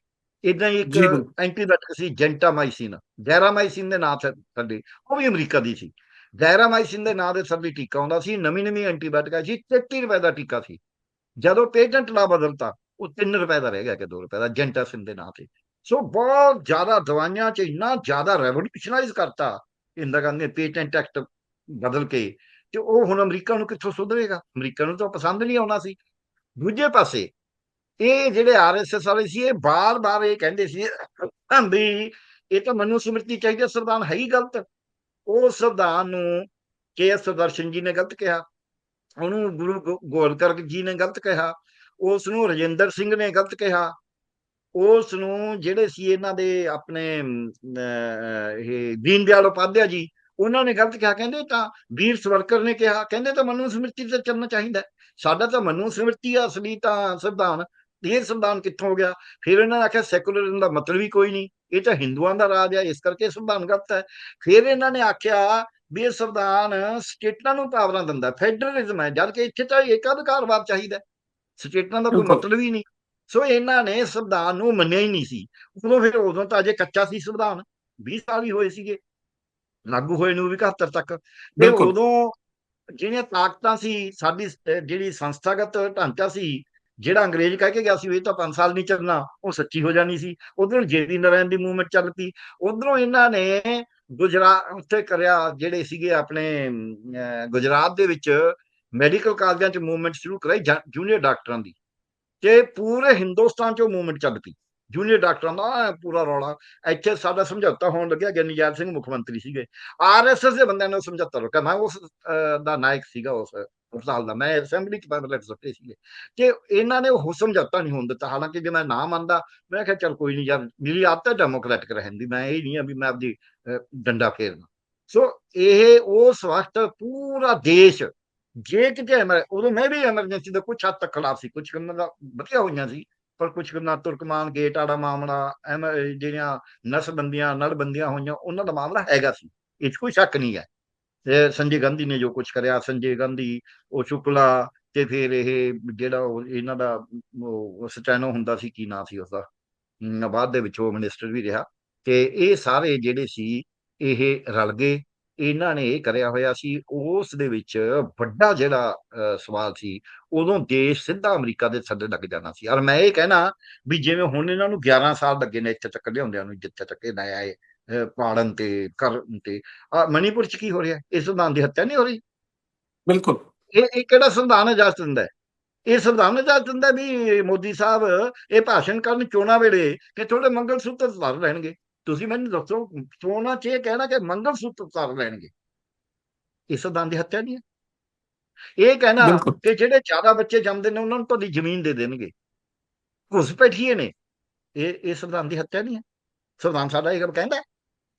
Speaker 2: ਇਦਾਂ ਹੀ ਇੱਕ। ਐਂਟੀਬਾਇਓਟਿਕ ਸੀ ਜੈਂਟਾਮਾਈਸਿਨ। ਜ਼ੈਰਾਮਾਈਸਿਨ ਦੇ ਨਾਂ ਤੇ ਥੱਲੇ ਉਹ ਵੀ ਅਮਰੀਕਾ ਦੀ ਸੀ। ਜ਼ੈਰਾਮਾਈਸਿਨ ਦੇ ਨਾਂ ਦੇ ਥੱਲੇ ਟੀਕਾ ਆਉਂਦਾ ਸੀ ਨਵੀਂ ਨਵੀਂ ਐਂਟੀਬਾਇਓਟਿਕ ਸੀ 33 ਰੁਪਏ ਦਾ ਟੀਕਾ ਸੀ। ਜਦੋਂ ਪੇਟੈਂਟ ਲਾ ਬਦਲਤਾ ਉਹ 3 ਰੁਪਏ ਦਾ ਰਹਿ ਗਿਆ ਕਿ 2 ਰੁਪਏ ਦਾ ਜੈਂਟਾਸਿਨ ਦੇ ਨਾਂ ਤੇ। ਸੋ ਬਹੁਤ ਜ਼ਿਆਦਾ ਦਵਾਈਆਂ 'ਚ ਇੰਨਾ ਜ਼ਿਆਦਾ ਰੈਵੋਲੂਸ਼ਨਾਈਜ਼ ਕਰਤਾ ਇੰਦਰਾ ਗਾਂਧੀ ਨੇ ਪੇਟੈਂਟ ਐਕਟ ਬਦਲ ਕੇ। ਤੇ ਉਹ ਹੁਣ ਅਮਰੀਕਾ ਨੂੰ ਕਿੱਥੋਂ ਸੁਧਰੇਗਾ? ਅਮਰੀਕਾ ਨੂੰ ਤਾਂ ਪਸੰਦ ਨਹੀਂ ਆਉਣਾ ਸੀ। ਦੂਜੇ ਪਾਸੇ ਇਹ ਜਿਹੜੇ ਆਰਐਸਐਸ ਵਾਲੇ ਸੀ ਇਹ ਬਾਰ-ਬਾਰ ਇਹ ਕਹਿੰਦੇ ਸੀ ਵੀ ਇਹ ਤਾਂ ਮਨੂ ਸਮ੍ਰਿਤੀ ਚਾਹੀਦਾ ਸੰਵਿਧਾਨ ਹੈ ਹੀ ਗਲਤ। ਉਹ ਸੰਵਿਧਾਨ ਨੂੰ ਕੇ ਐਸ ਸੁਦਰਸ਼ਨ ਜੀ ਨੇ ਗਲਤ ਕਿਹਾ। ਉਹਨੂੰ ਗੁਰੂ ਗੋ- ਗੋਲਕਰ ਜੀ ਨੇ ਗਲਤ ਕਿਹਾ। ਉਸ ਨੂੰ ਰਜਿੰਦਰ ਸਿੰਘ ਨੇ ਗਲਤ ਕਿਹਾ। ਉਸ ਨੂੰ ਜਿਹੜੇ ਸੀ ਇਹਨਾਂ ਦੇ ਆਪਣੇ ਅਹ, ਇਹ ਦੀਨ ਦਿਆਲ ਉਪਾਧਿਆ ਜੀ ਉਹਨਾਂ ਨੇ ਗਲਤ ਕਿਹਾ। ਕਹਿੰਦੇ ਤਾਂ ਵੀਰ ਸਵਰਕਰ ਨੇ ਕਿਹਾ। ਕਹਿੰਦੇ ਤਾਂ ਮਨੂ ਸਮ੍ਰਿਤੀ ਤੇ ਚੱਲਣਾ ਚਾਹੀਦਾ। ਸਾਡਾ ਤਾਂ ਮਨੂ ਸਮ੍ਰਿਤੀ ਆ ਅਸਲੀ ਤਾਂ ਸੰਵਿਧਾਨ। ਇਹ ਸੰਵਿਧਾਨ ਕਿੱਥੋਂ ਹੋ ਗਿਆ? ਫਿਰ ਇਹਨਾਂ ਨੇ ਆਖਿਆ ਸੈਕੂਲਰਿਜ਼ਮ ਦਾ ਮਤਲਬ ਹੀ ਕੋਈ ਨਹੀਂ। ਇਹ ਤਾਂ ਹਿੰਦੂਆਂ ਦਾ ਰਾਜ ਹੈ ਇਸ ਕਰਕੇ ਸੰਵਿਧਾਨ ਗਲਤ ਹੈ। ਫਿਰ ਇਹਨਾਂ ਨੇ ਆਖਿਆ ਵੀ ਇਹ ਸੰਵਿਧਾਨ ਸਟੇਟਾਂ ਨੂੰ ਪਾਵਰਾਂ ਦਿੰਦਾ ਫੈਡਰਲਿਜ਼ਮ ਹੈ। ਜਦ ਕਿ ਇੱਥੇ ਤਾਂ ਏਕਾਧਿਕਾਰਵਾਦ ਚਾਹੀਦਾ। ਸਟੇਟਾਂ ਦਾ ਕੋਈ। ਮਤਲਬ ਹੀ ਨਹੀਂ। ਸੋ ਇਹਨਾਂ ਨੇ ਸੰਵਿਧਾਨ ਨੂੰ ਮੰਨਿਆ ਹੀ ਨਹੀਂ ਸੀ। ਉਦੋਂ ਫਿਰ ਉਦੋਂ ਤਾਂ ਅਜੇ ਕੱਚਾ ਸੀ ਸੰਵਿਧਾਨ। 20 ਸਾਲ ਹੀ ਹੋਏ ਸੀਗੇ। ਲਾਗੂ ਹੋਏ ਨੂੰ ਵੀ 71 ਤੱਕ। ਤੇ
Speaker 1: ਬਿਲਕੁਲ।
Speaker 2: ਉਦੋਂ ਜਿਹੜੀਆਂ ਤਾਕਤਾਂ ਸੀ, ਸਾਡੀ ਜਿਹੜੀ ਸੰਸਥਾਗਤ ਢਾਂਚਾ ਸੀ, ਜਿਹੜਾ ਅੰਗਰੇਜ਼ ਕਹਿ ਕੇ ਗਿਆ ਸੀ ਵੀ ਇਹ ਤਾਂ 5 ਸਾਲ ਨਹੀਂ ਚੱਲਣਾ, ਉਹ ਸੱਚੀ ਹੋ ਜਾਣੀ ਸੀ। ਉਧਰੋਂ ਜੇਵੀ ਨਾਰਾਇਣ ਦੀ ਮੂਵਮੈਂਟ ਚੱਲ ਪਈ। ਉਧਰੋਂ ਇਹਨਾਂ ਨੇ ਗੁਜਰਾਤ ਉੱਥੇ ਕਰਿਆ ਜਿਹੜੇ ਸੀਗੇ ਆਪਣੇ ਗੁਜਰਾਤ ਦੇ ਵਿੱਚ ਮੈਡੀਕਲ ਕਾਲਜਾਂ 'ਚ ਮੂਵਮੈਂਟ ਸ਼ੁਰੂ ਕਰਾਈ ਜੂਨੀਅਰ ਡਾਕਟਰਾਂ ਦੀ। ਤੇ ਪੂਰੇ ਹਿੰਦੁਸਤਾਨ 'ਚ ਉਹ ਮੂਵਮੈਂਟ ਚੱਲ ਪਈ। ਜੂਨੀਅਰ ਡਾਕਟਰਾਂ ਦਾ ਪੂਰਾ ਰੌਲਾ। ਇੱਥੇ ਸਾਡਾ ਸਮਝੌਤਾ ਹੋਣ ਲੱਗਿਆ ਗਿਆਨੀਜੈਲ ਸਿੰਘ ਮੁੱਖ ਮੰਤਰੀ ਸੀਗੇ। ਆਰਐਸਐਸ ਦੇ ਬੰਦਿਆਂ ਨੇ ਸਮਝੌਤਾ ਰੋਕਿਆ। ਮੈਂ ਉਸ ਦਾ ਨਾਇਕ ਸੀਗਾ ਉਸ ਹਸਪਤਾਲ ਦਾ। ਮੈਂ ਅਸੈਂਬਲੀ 'ਚ ਮੈਂਬਰ ਸੁੱਟੇ ਸੀਗੇ। ਤੇ ਇਹਨਾਂ ਨੇ ਉਹ ਸਮਝੌਤਾ ਨਹੀਂ ਹੋਣ ਦਿੱਤਾ। ਹਾਲਾਂਕਿ ਜੇ ਮੈਂ ਨਾ ਮੰਨਦਾ, ਮੈਂ ਕਿਹਾ ਚਲ ਕੋਈ ਨਹੀਂ ਯਾਰ, ਮੇਰੀ ਆਦਤ ਹੈ ਡੈਮੋਕ੍ਰੈਟਿਕ ਰਹਿਣ ਦੀ ਮੈਂ ਇਹ ਨਹੀਂ ਆ ਵੀ ਮੈਂ ਆਪਦੀ ਡੰਡਾ ਫੇਰਨਾ। ਸੋ ਇਹ ਉਸ ਵਕਤ ਪੂਰਾ ਦੇਸ਼, ਜੇ ਕਿਤੇ ਐਮਰ- ਉਦੋਂ ਮੈਂ ਵੀ ਐਮਰਜੈਂਸੀ ਦਾ ਕੁਝ ਹੱਦ ਤੱਕ ਖਿਲਾਫ ਸੀ। ਕੁਝ ਕੰਨਾਂ ਦਾ ਵਧੀਆ ਹੋਈਆਂ ਸੀ। ਪਰ ਕੁਝ ਕੰਨਾਂ ਤੁਰਕਮਾਨ, ਗੇਟ ਵਾਲਾ ਮਾਮਲਾ, ਐਮ ਜਿਹੜੀਆਂ ਨਸਬੰਦੀਆਂ ਨੜਬੰਦੀਆਂ ਹੋਈਆਂ, ਉਹਨਾਂ ਦਾ ਮਾਮਲਾ ਹੈਗਾ ਸੀ। ਇਹ 'ਚ ਕੋਈ ਸ਼ੱਕ ਨਹੀਂ ਹੈ। ਤੇ ਸੰਜੇ ਗਾਂਧੀ ਨੇ ਜੋ ਕੁਝ ਕਰਿਆ, ਸੰਜੇ ਗਾਂਧੀ, ਉਹ ਸ਼ੁਕਲਾ ਤੇ ਫਿਰ ਇਹ ਜਿਹੜਾ ਉਹ, ਇਹਨਾਂ ਦਾ ਉਹ ਸਟੈਨੋ ਹੁੰਦਾ ਸੀ, ਕੀ ਨਾਂ ਸੀ ਉਸਦਾ? ਬਾਅਦ ਦੇ ਵਿੱਚ ਉਹ ਮਿਨਿਸਟਰ ਵੀ ਰਿਹਾ। ਤੇ ਇਹ ਸਾਰੇ ਜਿਹੜੇ ਸੀ, ਇਹ ਰਲ ਗਏ। ਇਹਨਾਂ ਨੇ ਇਹ ਕਰਿਆ ਹੋਇਆ ਸੀ ਉਸ ਦੇ ਵਿੱਚ ਵੱਡਾ ਜਿਹੜਾ ਸਵਾਲ ਸੀ ਉਦੋਂ ਦੇਸ਼ ਸਿੱਧਾ ਅਮਰੀਕਾ ਦੇ ਥੱਲੇ ਲੱਗ ਜਾਣਾ ਸੀ। ਔਰ ਮੈਂ ਇਹ ਕਹਿਣਾ ਵੀ ਜਿਵੇਂ ਹੁਣ ਇਹਨਾਂ ਨੂੰ 11 ਸਾਲ ਲੱਗੇ ਨੇ ਇੱਥੇ ਤੱਕ ਲਿਆਉਂਦਿਆਂ ਨੂੰ ਜਿੱਥੇ ਤੱਕ ਇਹ ਇਹ ਅਹ, ਪਾੜਨ ਤੇ ਕਰਨ ਤੇ ਆ ਮਣੀਪੁਰ ਚ ਕੀ ਹੋ ਰਿਹਾ? ਇਸ ਸੰਵਿਧਾਨ ਦੀ ਹੱਤਿਆ ਨਹੀਂ ਹੋ ਰਹੀ?
Speaker 1: ਬਿਲਕੁਲ।
Speaker 2: ਇਹ ਇਹ ਕਿਹੜਾ ਸੰਵਿਧਾਨ ਇਜਾਜ਼ਤ ਦਿੰਦਾ ਹੈ? ਇਹ ਸੰਵਿਧਾਨ ਇਜਾਜ਼ਤ ਦਿੰਦਾ ਵੀ ਮੋਦੀ ਸਾਹਿਬ ਇਹ ਭਾਸ਼ਣ ਕਰਨ ਚੋਣਾਂ ਵੇਲੇ ਕਿ ਥੋੜੇ ਮੰਗਲ ਸੂਤਰ ਧਾਰ ਲੈਣਗੇ ਤੁਸੀਂ ਮੈਨੂੰ ਦੱਸੋ ਚੋਣਾਂ 'ਚ ਇਹ ਕਹਿਣਾ ਕਿ ਮੰਗਲ ਸੂਤਰ ਧਾਰ ਲੈਣਗੇ। ਇਹ ਸੰਵਿਧਾਨ ਦੀ ਹੱਤਿਆ ਨਹੀਂ ਹੈ। ਇਹ ਕਹਿਣਾ। ਕਿ ਜਿਹੜੇ ਜ਼ਿਆਦਾ ਬੱਚੇ ਜੰਮਦੇ ਨੇ ਉਹਨਾਂ ਨੂੰ ਤੁਹਾਡੀ ਜ਼ਮੀਨ ਦੇ ਦੇਣਗੇ। ਘੁਸਪੈਠੀਏ ਨੇ। ਇਹ ਇਹ ਸੰਵਿਧਾਨ ਦੀ ਹੱਤਿਆ ਨਹੀਂ ਹੈ। ਸੰਵਿਧਾਨ ਸਾਡਾ ਇਹ ਕਹਿੰਦਾ।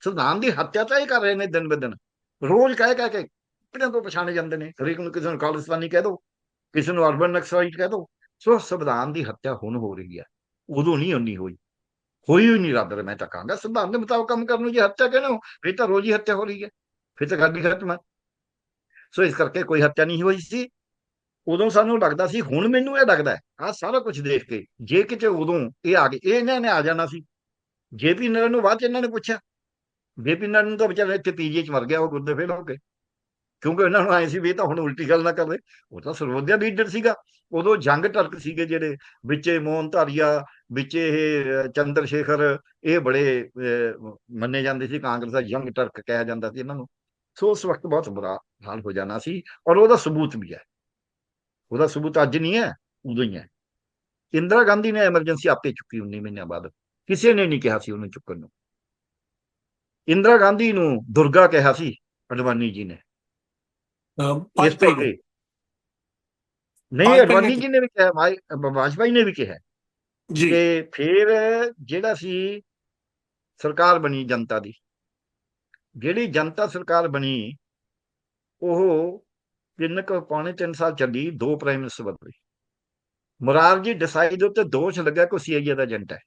Speaker 2: ਸੰਵਿਧਾਨ ਦੀ ਹੱਤਿਆ ਤਾਂ ਇਹ ਕਰ ਰਹੇ ਨੇ ਦਿਨ ਬ ਦਿਨ। ਰੋਜ਼ ਕਹਿ ਕਹਿ ਕੇ ਕਿਹਨਾਂ ਤੋਂ ਪਛਾਣੇ ਜਾਂਦੇ ਨੇ? ਹਰੇਕ ਨੂੰ ਕਿਸੇ ਨੂੰ ਖਾਲਿਸਤਾਨੀ ਕਹਿ ਦੋ ਕਿਸੇ ਨੂੰ ਅਰਬਨ ਨਕਸਲਾਈਟ ਕਹਿ ਦੋ। ਸੋ ਸੰਵਿਧਾਨ ਦੀ ਹੱਤਿਆ ਹੁਣ ਹੋ ਰਹੀ ਹੈ। ਉਦੋਂ ਨਹੀਂ ਉਨੀ ਹੋਈ। ਹੋਈ ਹੋਈ ਨਹੀਂ ਰੱਬ ਮੈਂ ਤਾਂ ਕਹਾਂਗਾ, ਸੰਵਿਧਾਨ ਦੇ ਮੁਤਾਬਕ ਕੰਮ ਕਰਨ ਨੂੰ ਜੇ ਹੱਤਿਆ ਕਹਿੰਦੇ ਹੋ ਫਿਰ ਤਾਂ ਰੋਜ਼ ਹੀ ਹੱਤਿਆ ਹੋ ਰਹੀ ਫਿਰ ਤਾਂ ਗੱਲ ਹੀ ਖਤਮ ਹੈ ਸੋ ਇਸ ਕਰਕੇ ਕੋਈ ਹੱਤਿਆ ਨਹੀਂ ਹੋਈ ਸੀ। ਉਦੋਂ ਸਾਨੂੰ ਲੱਗਦਾ ਸੀ, ਹੁਣ ਮੈਨੂੰ ਇਹ ਲੱਗਦਾ ਆ ਸਾਰਾ ਕੁਝ ਦੇਖ ਕੇ, ਜੇ ਕਿਤੇ ਉਦੋਂ ਇਹ ਆ ਗਏ, ਇਹ ਇਹਨਾਂ ਨੇ ਆ ਜਾਣਾ ਸੀ। ਜੇਪੀ ਨਰਨ ਨੂੰ ਬਾਅਦ ਚ ਇਹਨਾਂ ਨੇ ਪੁੱਛਿਆ ਜੇਪੀ ਨਰਨ ਤਾਂ ਵਿਚਾਰਾ ਇੱਥੇ ਪੀਜੀ ਚ ਮਰ ਗਿਆ, ਉਹ ਗੁੱਦੇ ਫੇਲ ਹੋ ਕੇ ਕਿਉਂਕਿ ਉਹਨਾਂ ਨੂੰ ਆਏ ਸੀ ਵੀ ਇਹ ਤਾਂ ਹੁਣ ਉਲਟੀ ਗੱਲ ਨਾ ਕਰੇ। ਉਹ ਤਾਂ ਸਰਵੋਦਿਆ ਲੀਡਰ ਸੀਗਾ। ਉਦੋਂ ਜੰਗ ਟਰਕ ਸੀਗੇ ਜਿਹੜੇ, ਵਿੱਚੇ ਮੋਹਨ ਧਾਰੀਆ ਵਿੱਚ ਇਹ ਚੰਦਰ ਸ਼ੇਖਰ ਇਹ ਬੜੇ ਮੰਨੇ ਜਾਂਦੇ ਸੀ ਕਾਂਗਰਸ ਦਾ ਯੰਗ ਟਰਕ ਕਿਹਾ ਜਾਂਦਾ ਸੀ ਇਹਨਾਂ ਨੂੰ। ਸੋ ਉਸ ਵਕਤ ਬਹੁਤ ਬੁਰਾ ਹਾਲ ਹੋ ਜਾਣਾ ਸੀ ਔਰ ਉਹਦਾ ਸਬੂਤ ਵੀ ਹੈ। ਉਹਦਾ ਸਬੂਤ ਅੱਜ ਨਹੀਂ ਹੈ ਉਦੋਂ ਹੀ ਹੈ। ਇੰਦਰਾ ਗਾਂਧੀ ਨੇ ਐਮਰਜੈਂਸੀ ਆਪੇ ਚੁੱਕੀ 19 ਮਹੀਨਿਆਂ ਬਾਅਦ। ਕਿਸੇ ਨੇ ਨਹੀਂ ਕਿਹਾ ਸੀ ਉਹਨੂੰ ਚੁੱਕਣ ਨੂੰ। ਇੰਦਰਾ ਗਾਂਧੀ ਨੂੰ ਦੁਰਗਾ ਕਿਹਾ ਸੀ ਅਡਵਾਨੀ ਜੀ ਨੇ। ਇਸ। ਕਰਕੇ ਨਹੀਂ ਅਡਵਾਨੀ ਜੀ ਨੇ ਵੀ ਕਿਹਾ ਵਾਜ- ਵਾਜਪਾਈ ਨੇ ਵੀ ਕਿਹਾ।
Speaker 1: ਜੀ।
Speaker 2: ਤੇ ਫਿਰ ਜਿਹੜਾ ਸੀ ਸਰਕਾਰ ਬਣੀ ਜਨਤਾ ਦੀ, ਜਿਹੜੀ ਜਨਤਾ ਸਰਕਾਰ ਬਣੀ, ਉਹ ਤਿੰਨ ਕੁ ਪੌਣੇ ਤਿੰਨ ਸਾਲ ਚੱਲੀ, ਦੋ ਪ੍ਰਾਈਮ ਮਿਨਿਸਟਰ ਬਦਲੇ ਮੁਰਾਰਜੀ ਦੇਸਾਈ ਦੇ ਉੱਤੇ ਦੋਸ਼ ਲੱਗਾ ਕਿ ਸੀਆਈਏ ਦਾ ਏਜੰਟ ਹੈ।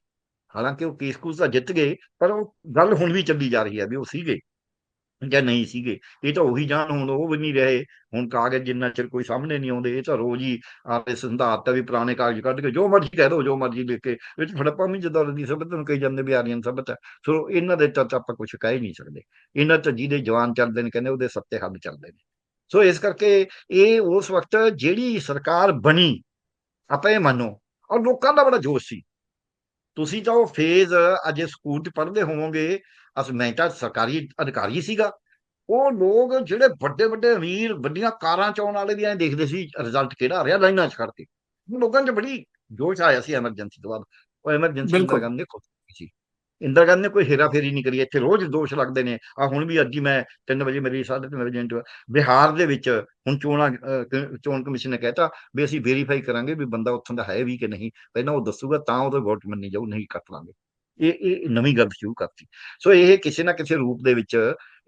Speaker 2: ਹਾਲਾਂਕਿ ਉਹ ਕੇਸ ਕੂਸ ਤਾਂ ਜਿੱਤ ਗਏ, ਪਰ ਉਹ ਗੱਲ ਹੁਣ ਵੀ ਚੱਲੀ ਜਾ ਰਹੀ ਹੈ ਵੀ ਉਹ ਸੀਗੇ। ਜਾਂ ਨਹੀਂ ਸੀਗੇ। ਇਹ ਤਾਂ ਉਹੀ ਜਾਣ, ਹੁਣ ਉਹ ਵੀ ਨਹੀਂ ਰਹੇ। ਹੁਣ ਕਾਗਜ਼ ਜਿੰਨਾ ਚਿਰ ਕੋਈ ਸਾਹਮਣੇ ਨਹੀਂ ਆਉਂਦੇ, ਇਹ ਤਾਂ ਰੋਜ਼ ਹੀ ਆਪੇ ਸਿਧਾਂਤ ਵੀ ਪੁਰਾਣੇ ਕਾਗਜ਼ ਕੱਢ ਕੇ ਜੋ ਮਰਜ਼ੀ ਕਹਿ ਦੋ, ਜੋ ਮਰਜ਼ੀ ਲਿਖ ਕੇ। ਵਿੱਚ ਫੜਪਾ ਵੀ ਜਦੋਂ ਦੀ ਸਭਤ ਨੂੰ ਕਹੀ ਜਾਂਦੇ ਵੀ ਆਰੀਅਨ ਸਭਤ ਹੈ ਸੋ ਇਹਨਾਂ ਦੇ ਤਾਂ ਤਾਂ ਆਪਾਂ ਕੁਝ ਕਹਿ ਹੀ ਨਹੀਂ ਸਕਦੇ। ਇਹਨਾਂ ਤਾਂ ਜਿਹਦੇ ਜਵਾਨ ਚੱਲਦੇ ਨੇ, ਕਹਿੰਦੇ ਉਹਦੇ ਸੱਤੇ ਹੱਦ ਚੱਲਦੇ ਨੇ। ਸੋ ਇਸ ਕਰਕੇ ਇਹ ਉਸ ਵਕਤ ਜਿਹੜੀ ਸਰਕਾਰ ਬਣੀ, ਆਪਾਂ ਇਹ ਮੰਨੋ। ਔਰ ਲੋਕਾਂ ਦਾ ਬੜਾ ਜੋਸ਼ ਸੀ। ਤੁਸੀਂ ਤਾਂ ਉਹ ਫੇਜ਼ ਅਜੇ ਸਕੂਲ 'ਚ ਪੜ੍ਹਦੇ ਹੋਵੋਗੇ। ਅਸ ਮੈਂ ਤਾਂ ਸਰਕਾਰੀ ਅਧਿਕਾਰੀ ਸੀਗਾ। ਉਹ ਲੋਕ ਜਿਹੜੇ ਵੱਡੇ ਵੱਡੇ ਅਮੀਰ ਵੱਡੀਆਂ ਕਾਰਾਂ ਚਾਉਣ ਵਾਲੇ ਵੀ ਐਂ ਦੇਖਦੇ ਸੀ ਰਿਜ਼ਲਟ ਕਿਹੜਾ ਆ ਰਿਹਾ ਲਾਈਨਾਂ 'ਚ ਖੜਕੇ ਲੋਕਾਂ 'ਚ ਬੜੀ ਜੋਸ਼ ਆਇਆ ਸੀ ਐਮਰਜੈਂਸੀ ਤੋਂ ਬਾਅਦ। ਉਹ ਐਮਰਜੈਂਸੀ ਗਾਂਧੀ ਨੇ ਖੁਦ ਸੀ। ਇੰਦਰਾ ਗਾਂਧੀ ਨੇ ਕੋਈ ਹੇਰਾਫੇਰੀ ਨਹੀਂ ਕਰੀ, ਇੱਥੇ ਰੋਜ਼ ਦੋਸ਼ ਲੱਗਦੇ ਨੇ ਆ ਹੁਣ ਵੀ ਅੱਜ ਹੀ ਮੈਂ 3 ਵਜੇ ਮੇਰੀ 3:30 ਵਜੇ ਇੰਟਰਵਿਊ ਬਿਹਾਰ ਦੇ ਵਿੱਚ ਹੁਣ ਚੋਣਾਂ ਚੋਣ ਕਮਿਸ਼ਨ ਨੇ ਕਹਿਤਾ ਵੀ ਅਸੀਂ ਵੈਰੀਫਾਈ ਕਰਾਂਗੇ ਵੀ ਬੰਦਾ ਉੱਥੋਂ ਦਾ ਹੈ ਵੀ ਕਿ ਨਹੀਂ, ਪਹਿਲਾਂ ਉਹ ਦੱਸੂਗਾ ਤਾਂ ਉਹਦਾ ਵੋਟ ਮੰਨੀ ਜਾਊ, ਨਹੀਂ ਕੱਟ ਲਾਂਗੇ। ਇਹ ਇਹ ਨਵੀਂ ਗੱਲ ਸ਼ੁਰੂ ਕਰਤੀ। ਸੋ ਇਹ ਕਿਸੇ ਨਾ ਕਿਸੇ ਰੂਪ ਦੇ ਵਿੱਚ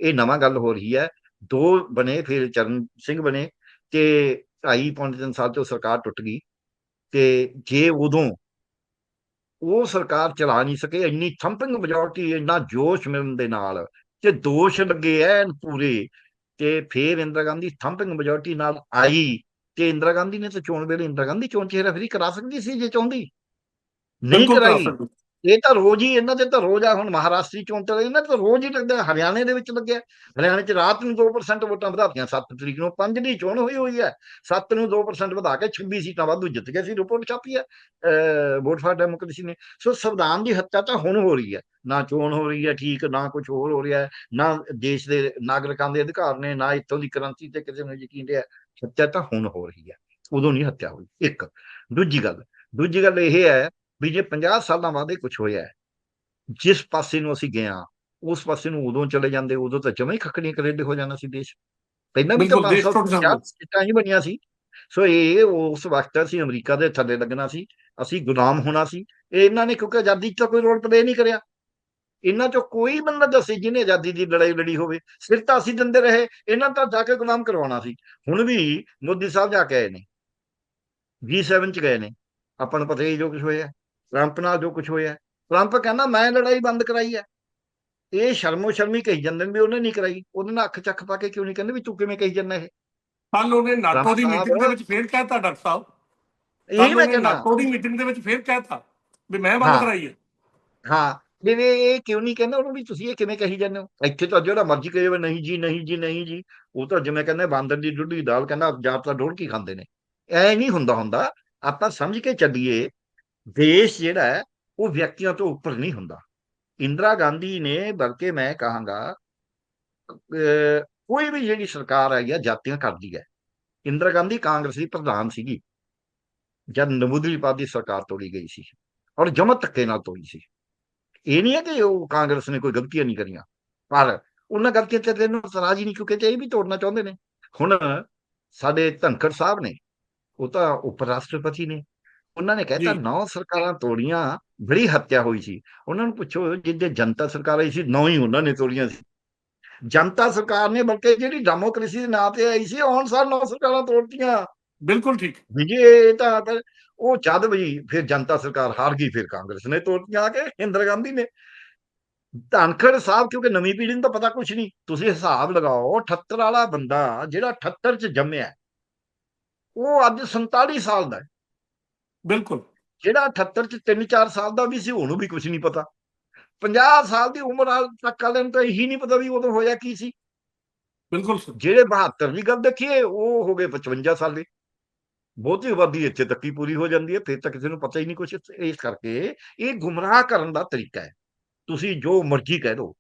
Speaker 2: ਇਹ ਨਵਾਂ ਗੱਲ ਹੋ ਰਹੀ ਹੈ। ਦੋ ਬਣੇ, ਫਿਰ ਚਰਨ ਸਿੰਘ ਬਣੇ ਤੇ ਢਾਈ ਪੌਣੇ ਤਿੰਨ ਸਾਲ ਤੋਂ ਸਰਕਾਰ ਟੁੱਟ ਗਈ ਤੇ ਜੇ ਉਦੋਂ ਉਹ ਸਰਕਾਰ ਚਲਾ ਨਹੀਂ ਸਕੇ ਇੰਨੀ ਥੰਪਿੰਗ ਮੈਜੋਰਟੀ ਇੰਨਾ ਜੋਸ਼ ਮਿਲਣ ਦੇ ਨਾਲ ਤੇ ਦੋਸ਼ ਲੱਗੇ ਐਨ ਪੂਰੇ ਤੇ ਫਿਰ ਇੰਦਰਾ ਗਾਂਧੀ ਥੰਪਿੰਗ ਮੈਜੋਰਟੀ ਨਾਲ ਆਈ ਤੇ ਇੰਦਰਾ ਗਾਂਧੀ ਨੇ ਤਾਂ ਚੋਣ ਵੇਲੇ ਇੰਦਰਾ ਗਾਂਧੀ ਚੋਣ ਚਿਹਰਾ ਫਰੀ ਕਰਾ ਸਕਦੀ ਸੀ ਜੇ ਚਾਹੁੰਦੀ। ਨਹੀਂ ਕਰਾਈ। ਇਹ ਤਾਂ ਰੋਜ਼ ਹੀ ਇਹਨਾਂ ਦੇ ਤਾਂ ਰੋਜ਼ ਆ, ਹੁਣ ਮਹਾਰਾਸ਼ਟਰੀ ਚੋਣ ਤੇ ਇਹਨਾਂ ਦੇ ਤਾਂ ਰੋਜ਼ ਹੀ ਲੱਗਦਾ, ਹਰਿਆਣੇ ਦੇ ਵਿੱਚ ਲੱਗਿਆ। ਹਰਿਆਣੇ 'ਚ ਰਾਤ ਨੂੰ 2% ਵੋਟਾਂ ਵਧਾਤੀਆਂ 7 ਤਰੀਕ ਨੂੰ 5 ਦੀ ਚੋਣ ਹੋਈ ਹੋਈ ਹੈ। 7 ਨੂੰ 2% ਵਧਾ ਕੇ 26 ਸੀਟਾਂ ਵਾਧੂ ਜਿੱਤ ਗਏ ਸੀ, ਰਿਪੋਰਟ ਛਾਪੀ ਹੈ। ਵੋਟ ਫਾਰ ਡੈਮੋਕ੍ਰੇਸੀ ਨੇ। ਸੋ ਸੰਵਿਧਾਨ ਦੀ ਹੱਤਿਆ ਤਾਂ ਹੁਣ ਹੋ ਰਹੀ ਹੈ। ਨਾ ਚੋਣ ਹੋ ਰਹੀ ਹੈ, ਠੀਕ, ਨਾ ਕੁਝ ਹੋਰ ਹੋ ਰਿਹਾ ਨਾ ਦੇਸ਼ ਦੇ ਨਾਗਰਿਕਾਂ ਦੇ ਅਧਿਕਾਰ ਨੇ, ਨਾ ਇੱਥੋਂ ਦੀ ਕਰੰਸੀ ਤੇ ਕਿਸੇ ਨੂੰ ਯਕੀਨ ਰਿਹਾ। ਹੱਤਿਆ ਤਾਂ ਹੁਣ ਹੋ ਰਹੀ ਹੈ। ਉਦੋਂ ਨਹੀਂ ਹੱਤਿਆ ਹੋਈ। ਇੱਕ, ਦੂਜੀ ਗੱਲ ਦੂਜੀ ਗੱਲ ਇਹ ਹੈ ਵੀ ਜੇ 50 ਸਾਲਾਂ ਬਾਅਦ ਇਹ ਕੁਝ ਹੋਇਆ ਜਿਸ ਪਾਸੇ ਨੂੰ ਅਸੀਂ ਗਏ ਹਾਂ ਉਸ ਪਾਸੇ ਨੂੰ ਉਦੋਂ ਚਲੇ ਜਾਂਦੇ ਉਦੋਂ ਤਾਂ ਜਮਾਂ ਖੱਕੜੀਆਂ ਕਰੇਡੇ ਹੋ ਜਾਣਾ ਸੀ ਦੇਸ਼। ਪਹਿਲਾਂ ਵੀ ਤਾਂ
Speaker 1: ਬਿਲਕੁਲ, ਦੇਸ਼ ਟੁੱਟ ਜਾਂਦਾ।
Speaker 2: 550 ਸੀਟਾਂ ਹੀ ਬਣੀਆਂ ਸੀ। ਸੋ ਇਹ ਉਸ ਵਕਤ ਅਸੀਂ ਅਮਰੀਕਾ ਦੇ ਥੱਲੇ ਲੱਗਣਾ ਸੀ ਅਸੀਂ ਗੁਲਾਮ ਹੋਣਾ ਸੀ। ਇਹ ਇਹਨਾਂ ਨੇ ਕਿਉਂਕਿ ਆਜ਼ਾਦੀ 'ਚ ਕੋਈ ਰੋਲ ਪਲੇ ਨਹੀਂ ਕਰਿਆ। ਇਹਨਾਂ ਚੋਂ ਕੋਈ ਬੰਦਾ ਦੱਸੇ ਜਿਹਨੇ ਆਜ਼ਾਦੀ ਦੀ ਲੜਾਈ ਲੜੀ ਹੋਵੇ ਸਿਰ ਤਾਂ ਅਸੀਂ ਦਿੰਦੇ ਰਹੇ ਇਹਨਾਂ ਤਾਂ ਜਾ ਕੇ ਗੁਲਾਮ ਕਰਵਾਉਣਾ ਸੀ। ਹੁਣ ਵੀ ਮੋਦੀ ਸਾਹਿਬ ਜਾ ਕੇ ਆਏ ਨੇ G7 ਚ ਗਏ ਨੇ। ਆਪਾਂ ਨੂੰ ਪਤਾ ਹੀ ਜੋ ਕੁਝ ਹੋਇਆ। ਟਰੰਪ ਨਾਲ ਜੋ ਕੁਝ ਹੋਇਆ। ਟਰੰਪ ਕਹਿੰਦਾ ਮੈਂ ਲੜਾਈ ਬੰਦ ਕਰਾਈ ਹੈ। ਇਹ ਸ਼ਰਮੋ ਸ਼ਰਮੀ ਕਹੀ ਜਾਂਦੇ ਨੇ ਵੀ ਉਹਨੇ ਨਹੀਂ ਕਰਾਈ। ਉਹਦੇ ਨਾਲ ਅੱਖ ਚੱਕ ਪਾ ਕੇ ਕਿਉਂ ਨਹੀਂ ਕਹਿੰਦੇ ਵੀ ਤੂੰ ਕਿਵੇਂ ਕਹੀ ਜਾਂਦਾ ਇਹ?
Speaker 1: ਕੱਲ ਉਹਨੇ ਨਾਟੋ ਦੀ ਮੀਟਿੰਗ ਦੇ ਵਿੱਚ ਫੇਰ ਕਹਿਤਾ ਡਾਕਟਰ ਸਾਹਿਬ।
Speaker 2: ਇਹ ਮੈਂ
Speaker 1: ਉਹਨੇ
Speaker 2: ਕਹਿੰਦਾ।
Speaker 1: ਨਾਟੋ ਦੀ ਮੀਟਿੰਗ ਦੇ ਵਿੱਚ ਫੇਰ ਕਹਿਤਾ ਵੀ ਮੈਂ ਬੰਦ। ਕਰਾਈ ਹੈ।
Speaker 2: ਹਾਂ। ਵੀ ਵੀ ਇਹ ਕਿਉਂ ਨਹੀਂ ਕਹਿੰਦਾ ਉਹਨੂੰ ਵੀ ਤੁਸੀਂ ਇਹ ਕਿਵੇਂ ਕਹੀ ਜਾਂਦੇ ਹੋ? ਇੱਥੇ ਤਾਂ ਜਿਹੜਾ ਮਰਜ਼ੀ ਕਹੇ ਵੀ ਨਹੀਂ ਜੀ ਨਹੀਂ ਜੀ ਨਹੀਂ ਜੀ। ਉਹ ਤਾਂ ਜਿਵੇਂ ਕਹਿੰਦੇ ਬਾਂਦਰ ਦੀ ਡੁੱਡੀ ਦਾਲ ਕਹਿੰਦਾ ਜਾਤ ਤਾਂ ਡੋੜ ਕੀ ਖਾਂਦੇ ਨੇ। ਐ ਨਹੀਂ ਹੁੰਦਾ ਹੁੰਦਾ। ਆਪਾਂ ਸਮਝ ਕੇ ਚੱਲੀਏ ਦੇਸ਼ ਜਿਹੜਾ ਹੈ, ਉਹ ਵਿਅਕਤੀਆਂ ਤੋਂ ਉੱਪਰ ਨਹੀਂ ਹੁੰਦਾ। ਇੰਦਰਾ ਗਾਂਧੀ ਨੇ, ਬਲਕਿ ਮੈਂ ਕਹਾਂਗਾ ਕੋਈ ਵੀ ਜਿਹੜੀ ਸਰਕਾਰ ਆਈ ਹੈ ਜਾਤੀਆਂ ਕਰਦੀ ਹੈ। ਇੰਦਰਾ ਗਾਂਧੀ ਕਾਂਗਰਸ ਦੀ ਪ੍ਰਧਾਨ ਸੀਗੀ, ਜਦ ਨਮੂਦਰੀਪਾਦ ਦੀ ਸਰਕਾਰ ਤੋੜੀ ਗਈ ਸੀ ਔਰ ਜਮਤ ਧੱਕੇ ਨਾਲ ਤੋੜੀ ਸੀ। ਇਹ ਨਹੀਂ ਹੈ ਕਿ ਉਹ ਕਾਂਗਰਸ ਨੇ ਕੋਈ ਗਲਤੀਆਂ ਨਹੀਂ ਕਰੀਆਂ, ਪਰ ਉਹਨਾਂ ਗਲਤੀਆਂ ਤੇ ਤੈਨੂੰ ਇਤਰਾਜ਼ ਹੀ ਨਹੀਂ, ਕਿਉਂਕਿ ਤੇ ਇਹ ਵੀ ਤੋੜਨਾ ਚਾਹੁੰਦੇ ਨੇ। ਹੁਣ ਸਾਡੇ ਧਨਖੜ ਸਾਹਿਬ ਨੇ, ਉਹ ਤਾਂ ਉਪ ਰਾਸ਼ਟਰਪਤੀ ਨੇ। ਉਹਨਾਂ ਨੇ ਕਹਿਤਾ। ਨੌ ਸਰਕਾਰਾਂ ਤੋੜੀਆਂ ਬੜੀ ਹੱਤਿਆ ਹੋਈ ਸੀ। ਉਹਨਾਂ ਨੂੰ ਪੁੱਛੋ ਜਿੱਦੇ ਜਨਤਾ ਸਰਕਾਰ ਆਈ ਸੀ ਨੌ ਹੀ ਉਹਨਾਂ ਨੇ ਤੋੜੀਆਂ ਸੀ। ਜਨਤਾ ਸਰਕਾਰ ਨੇ ਬਲਕਿ ਜਿਹੜੀ ਡੈਮੋਕ੍ਰੇਸੀ ਦੇ ਨਾਂ ਤੇ ਆਈ ਸੀ ਆਉਣ ਸਾਰ ਨੌ ਸਰਕਾਰਾਂ ਤੋੜਤੀਆਂ।
Speaker 1: ਬਿਲਕੁਲ ਠੀਕ।
Speaker 2: ਵੀ ਜੀ ਇਹ ਤਾਂ ਉਹ ਜਦ ਵੀ ਫਿਰ ਜਨਤਾ ਸਰਕਾਰ ਹਾਰ ਗਈ ਫਿਰ ਕਾਂਗਰਸ ਨੇ ਤੋੜਤੀਆਂ ਆ ਕੇ ਇੰਦਰਾ ਗਾਂਧੀ ਨੇ। ਧਨਖੜ ਸਾਹਿਬ ਕਿਉਂਕਿ ਨਵੀਂ ਪੀੜ੍ਹੀ ਨੂੰ ਤਾਂ ਪਤਾ ਕੁਝ ਨਹੀਂ ਤੁਸੀਂ ਹਿਸਾਬ ਲਗਾਓ 78 ਵਾਲਾ ਬੰਦਾ ਜਿਹੜਾ 78 ਚ ਜੰਮਿਆ ਉਹ ਅੱਜ 47 ਸਾਲ ਦਾ ਹੈ।
Speaker 1: ਬਿਲਕੁਲ।
Speaker 2: ਜਿਹੜਾ 78 ਚ 3-4 ਸਾਲ ਦਾ ਵੀ ਸੀ ਉਹਨੂੰ ਵੀ ਕੁਝ ਨਹੀਂ ਪਤਾ। 50 ਸਾਲ ਦੀ ਉਮਰ ਵਾਲ ਤੱਕ ਵਾਲਿਆਂ ਨੂੰ ਤਾਂ ਇਹੀ ਨਹੀਂ ਪਤਾ ਵੀ ਉਦੋਂ ਹੋਇਆ ਕੀ ਸੀ।
Speaker 1: ਬਿਲਕੁਲ
Speaker 2: ਜਿਹੜੇ 72 ਦੀ ਗੱਲ ਦੇਖੀਏ ਉਹ ਹੋ ਗਏ 55 ਸਾਲੇ। ਬਹੁਤੀ ਆਬਾਦੀ ਇੱਥੇ ਤੱਕ ਹੀ ਪੂਰੀ ਹੋ ਜਾਂਦੀ ਹੈ ਫਿਰ ਤਾਂ ਕਿਸੇ ਨੂੰ ਪਤਾ ਹੀ ਨਹੀਂ ਕੁਛ। ਇਸ ਕਰਕੇ ਇਹ ਗੁੰਮਰਾਹ ਕਰਨ ਦਾ ਤਰੀਕਾ ਹੈ। ਤੁਸੀਂ ਜੋ ਮਰਜ਼ੀ ਕਹਿ ਦਿਓ।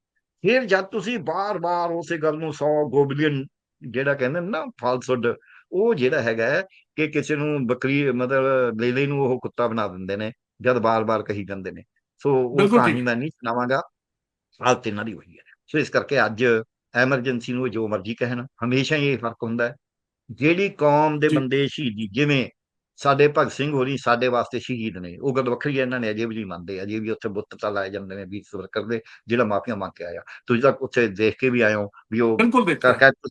Speaker 2: ਫਿਰ ਜਦ ਤੁਸੀਂ ਬਾਰ-ਬਾਰ ਉਸੇ ਗੱਲ ਨੂੰ 100 ਗੋਬਲੀਅਨ ਜਿਹੜਾ ਕਹਿੰਦੇ ਨਾ ਫਾਲਸੁੱਡ ਉਹ ਜਿਹੜਾ ਹੈਗਾ ਹੈ ਕਿ ਕਿਸੇ ਨੂੰ ਬੱਕਰੀ ਮਤਲਬ ਲੇਲੇ ਨੂੰ ਉਹ ਕੁੱਤਾ ਬਣਾ ਦਿੰਦੇ ਨੇ ਜਦ ਬਾਰ-ਬਾਰ ਕਹੀ ਜਾਂਦੇ ਨੇ ਸੋ ਉਹ ਕਹਾਣੀ। ਮੈਂ ਨਹੀਂ ਸੁਣਾਵਾਂਗਾ ਹਾਲਤ ਇਹਨਾਂ ਦੀ ਹੋਈ ਹੈ ਸੋ ਇਸ ਕਰਕੇ ਅੱਜ ਐਮਰਜੈਂਸੀ ਨੂੰ ਜੋ ਮਰਜ਼ੀ ਕਹਿਣ ਹਮੇਸ਼ਾ ਹੀ ਇਹ ਫ਼ਰਕ ਹੁੰਦਾ ਹੈ ਜਿਹੜੀ ਕੌਮ ਦੇ। ਬੰਦੇ ਸ਼ਹੀਦੀ ਜਿਵੇਂ ਸਾਡੇ ਭਗਤ ਸਿੰਘ ਹੋਰੀ ਸਾਡੇ ਵਾਸਤੇ ਸ਼ਹੀਦ ਨੇ ਉਹ ਗੱਲ ਵੱਖਰੀ ਹੈ ਇਹਨਾਂ ਨੇ ਅਜੇ ਵੀ ਨਹੀਂ ਮੰਨਦੇ ਅਜੇ ਵੀ ਉੱਥੇ ਬੁੱਤ ਤਾਂ ਲਾਏ ਜਾਂਦੇ ਨੇ ਵੀਰ ਸਵਰਕਰ ਦੇ ਜਿਹੜਾ ਮਾਫੀਆਂ ਮੰਗ ਕੇ ਆਇਆ। ਤੁਸੀਂ ਤਾਂ ਉੱਥੇ ਦੇਖ ਕੇ ਵੀ ਹੋ ਵੀ ਉਹ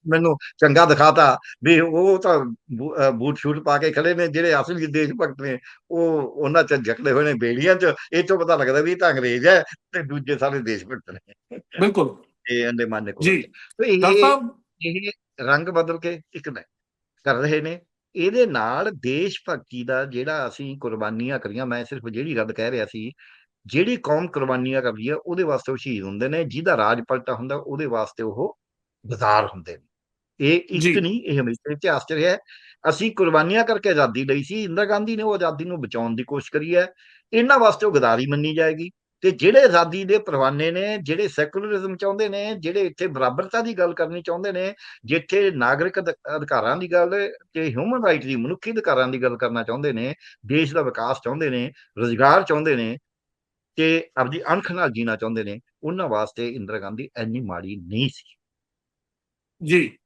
Speaker 2: ਮੈਨੂੰ ਚੰਗਾ ਦਿਖਾਤਾ ਵੀ ਉਹ ਤਾਂ ਬੂਟ ਸ਼ੂਟ ਪਾ ਕੇ ਖੜੇ ਨੇ ਜਿਹੜੇ ਅਸਲੀ ਦੇਸ਼ ਭਗਤ ਨੇ ਉਹ ਉਹਨਾਂ ਚ ਜਕੜੇ ਹੋਏ ਨੇ ਬੇੜੀਆਂ ਚ ਇਹ ਤੋਂ ਪਤਾ ਲੱਗਦਾ ਵੀ ਇਹ ਤਾਂ ਅੰਗਰੇਜ਼ ਹੈ ਤੇ ਦੂਜੇ ਸਾਰੇ ਦੇਸ਼ ਭਗਤ ਨੇ।
Speaker 1: ਬਿਲਕੁਲ।
Speaker 2: ਤੇ ਅੰਡੇਮਾਨ
Speaker 1: ਜੀ।
Speaker 2: ਨਿਕੋਬਾਰ ਤੇ
Speaker 1: ਡਾਕਟਰ
Speaker 2: ਇਹ
Speaker 1: ਸਾਹਿਬ?
Speaker 2: ਇਹ ਰੰਗ ਬਦਲ ਕੇ ਇੱਕ ਨੇ ਕਰ ਰਹੇ ਨੇ ਇਹਦੇ ਨਾਲ ਦੇਸ਼ ਭਗਤੀ ਦਾ ਜਿਹੜਾ ਅਸੀਂ ਕੁਰਬਾਨੀਆਂ ਕਰੀਆਂ ਮੈਂ ਸਿਰਫ ਜਿਹੜੀ ਗੱਲ ਕਹਿ ਰਿਹਾ ਸੀ ਜਿਹੜੀ ਕੌਮ ਕੁਰਬਾਨੀਆਂ ਕਰਦੀ ਹੈ ਉਹਦੇ ਵਾਸਤੇ ਉਹ ਸ਼ਹੀਦ ਹੁੰਦੇ ਨੇ ਜਿਹਦਾ ਰਾਜ ਪਲਟਾ ਹੁੰਦਾ ਉਹਦੇ ਵਾਸਤੇ ਉਹ ਬਾਜ਼ਾਰ ਹੁੰਦੇ ਨੇ ਇਹ। ਇੱਕ ਨਹੀਂ ਇਹ ਹਮੇਸ਼ਾ ਇਤਿਹਾਸ 'ਚ ਰਿਹਾ ਹੈ। ਅਸੀਂ ਕੁਰਬਾਨੀਆਂ ਕਰਕੇ ਆਜ਼ਾਦੀ ਲਈ ਸੀ ਇੰਦਰਾ ਗਾਂਧੀ ਨੇ ਉਹ ਆਜ਼ਾਦੀ ਨੂੰ ਬਚਾਉਣ ਦੀ ਕੋਸ਼ਿਸ਼ ਕਰੀ ਹੈ ਇਹਨਾਂ ਵਾਸਤੇ ਉਹ ਗਦਾਰੀ ਮੰਨੀ ਜਾਏਗੀ ਤੇ ਜਿਹੜੇ ਆਜ਼ਾਦੀ ਦੇ ਪਰਵਾਨੇ ਨੇ, ਜਿਹੜੇ ਸੈਕੂਲਰਿਜ਼ਮ ਚਾਹੁੰਦੇ ਨੇ, ਜਿਹੜੇ ਇੱਥੇ ਬਰਾਬਰਤਾ ਦੀ ਗੱਲ ਕਰਨੀ ਚਾਹੁੰਦੇ ਨੇ, ਜਿੱਥੇ ਨਾਗਰਿਕ ਅਧ- ਅਧਿਕਾਰਾਂ ਦੀ ਗੱਲ ਤੇ ਹਿਊਮਨ ਰਾਈਟ ਦੀ, ਮਨੁੱਖੀ ਅਧਿਕਾਰਾਂ ਦੀ ਗੱਲ ਕਰਨਾ ਚਾਹੁੰਦੇ ਨੇ, ਦੇਸ਼ ਦਾ ਵਿਕਾਸ ਚਾਹੁੰਦੇ ਨੇ, ਰੋਜ਼ਗਾਰ ਚਾਹੁੰਦੇ ਨੇ ਤੇ ਆਪਦੀ ਅਣਖ ਨਾਲ ਜੀਣਾ ਚਾਹੁੰਦੇ ਨੇ, ਉਹਨਾਂ ਵਾਸਤੇ ਇੰਦਰਾ ਗਾਂਧੀ ਇੰਨੀ ਮਾੜੀ ਨਹੀਂ ਸੀ।
Speaker 1: ਜੀ।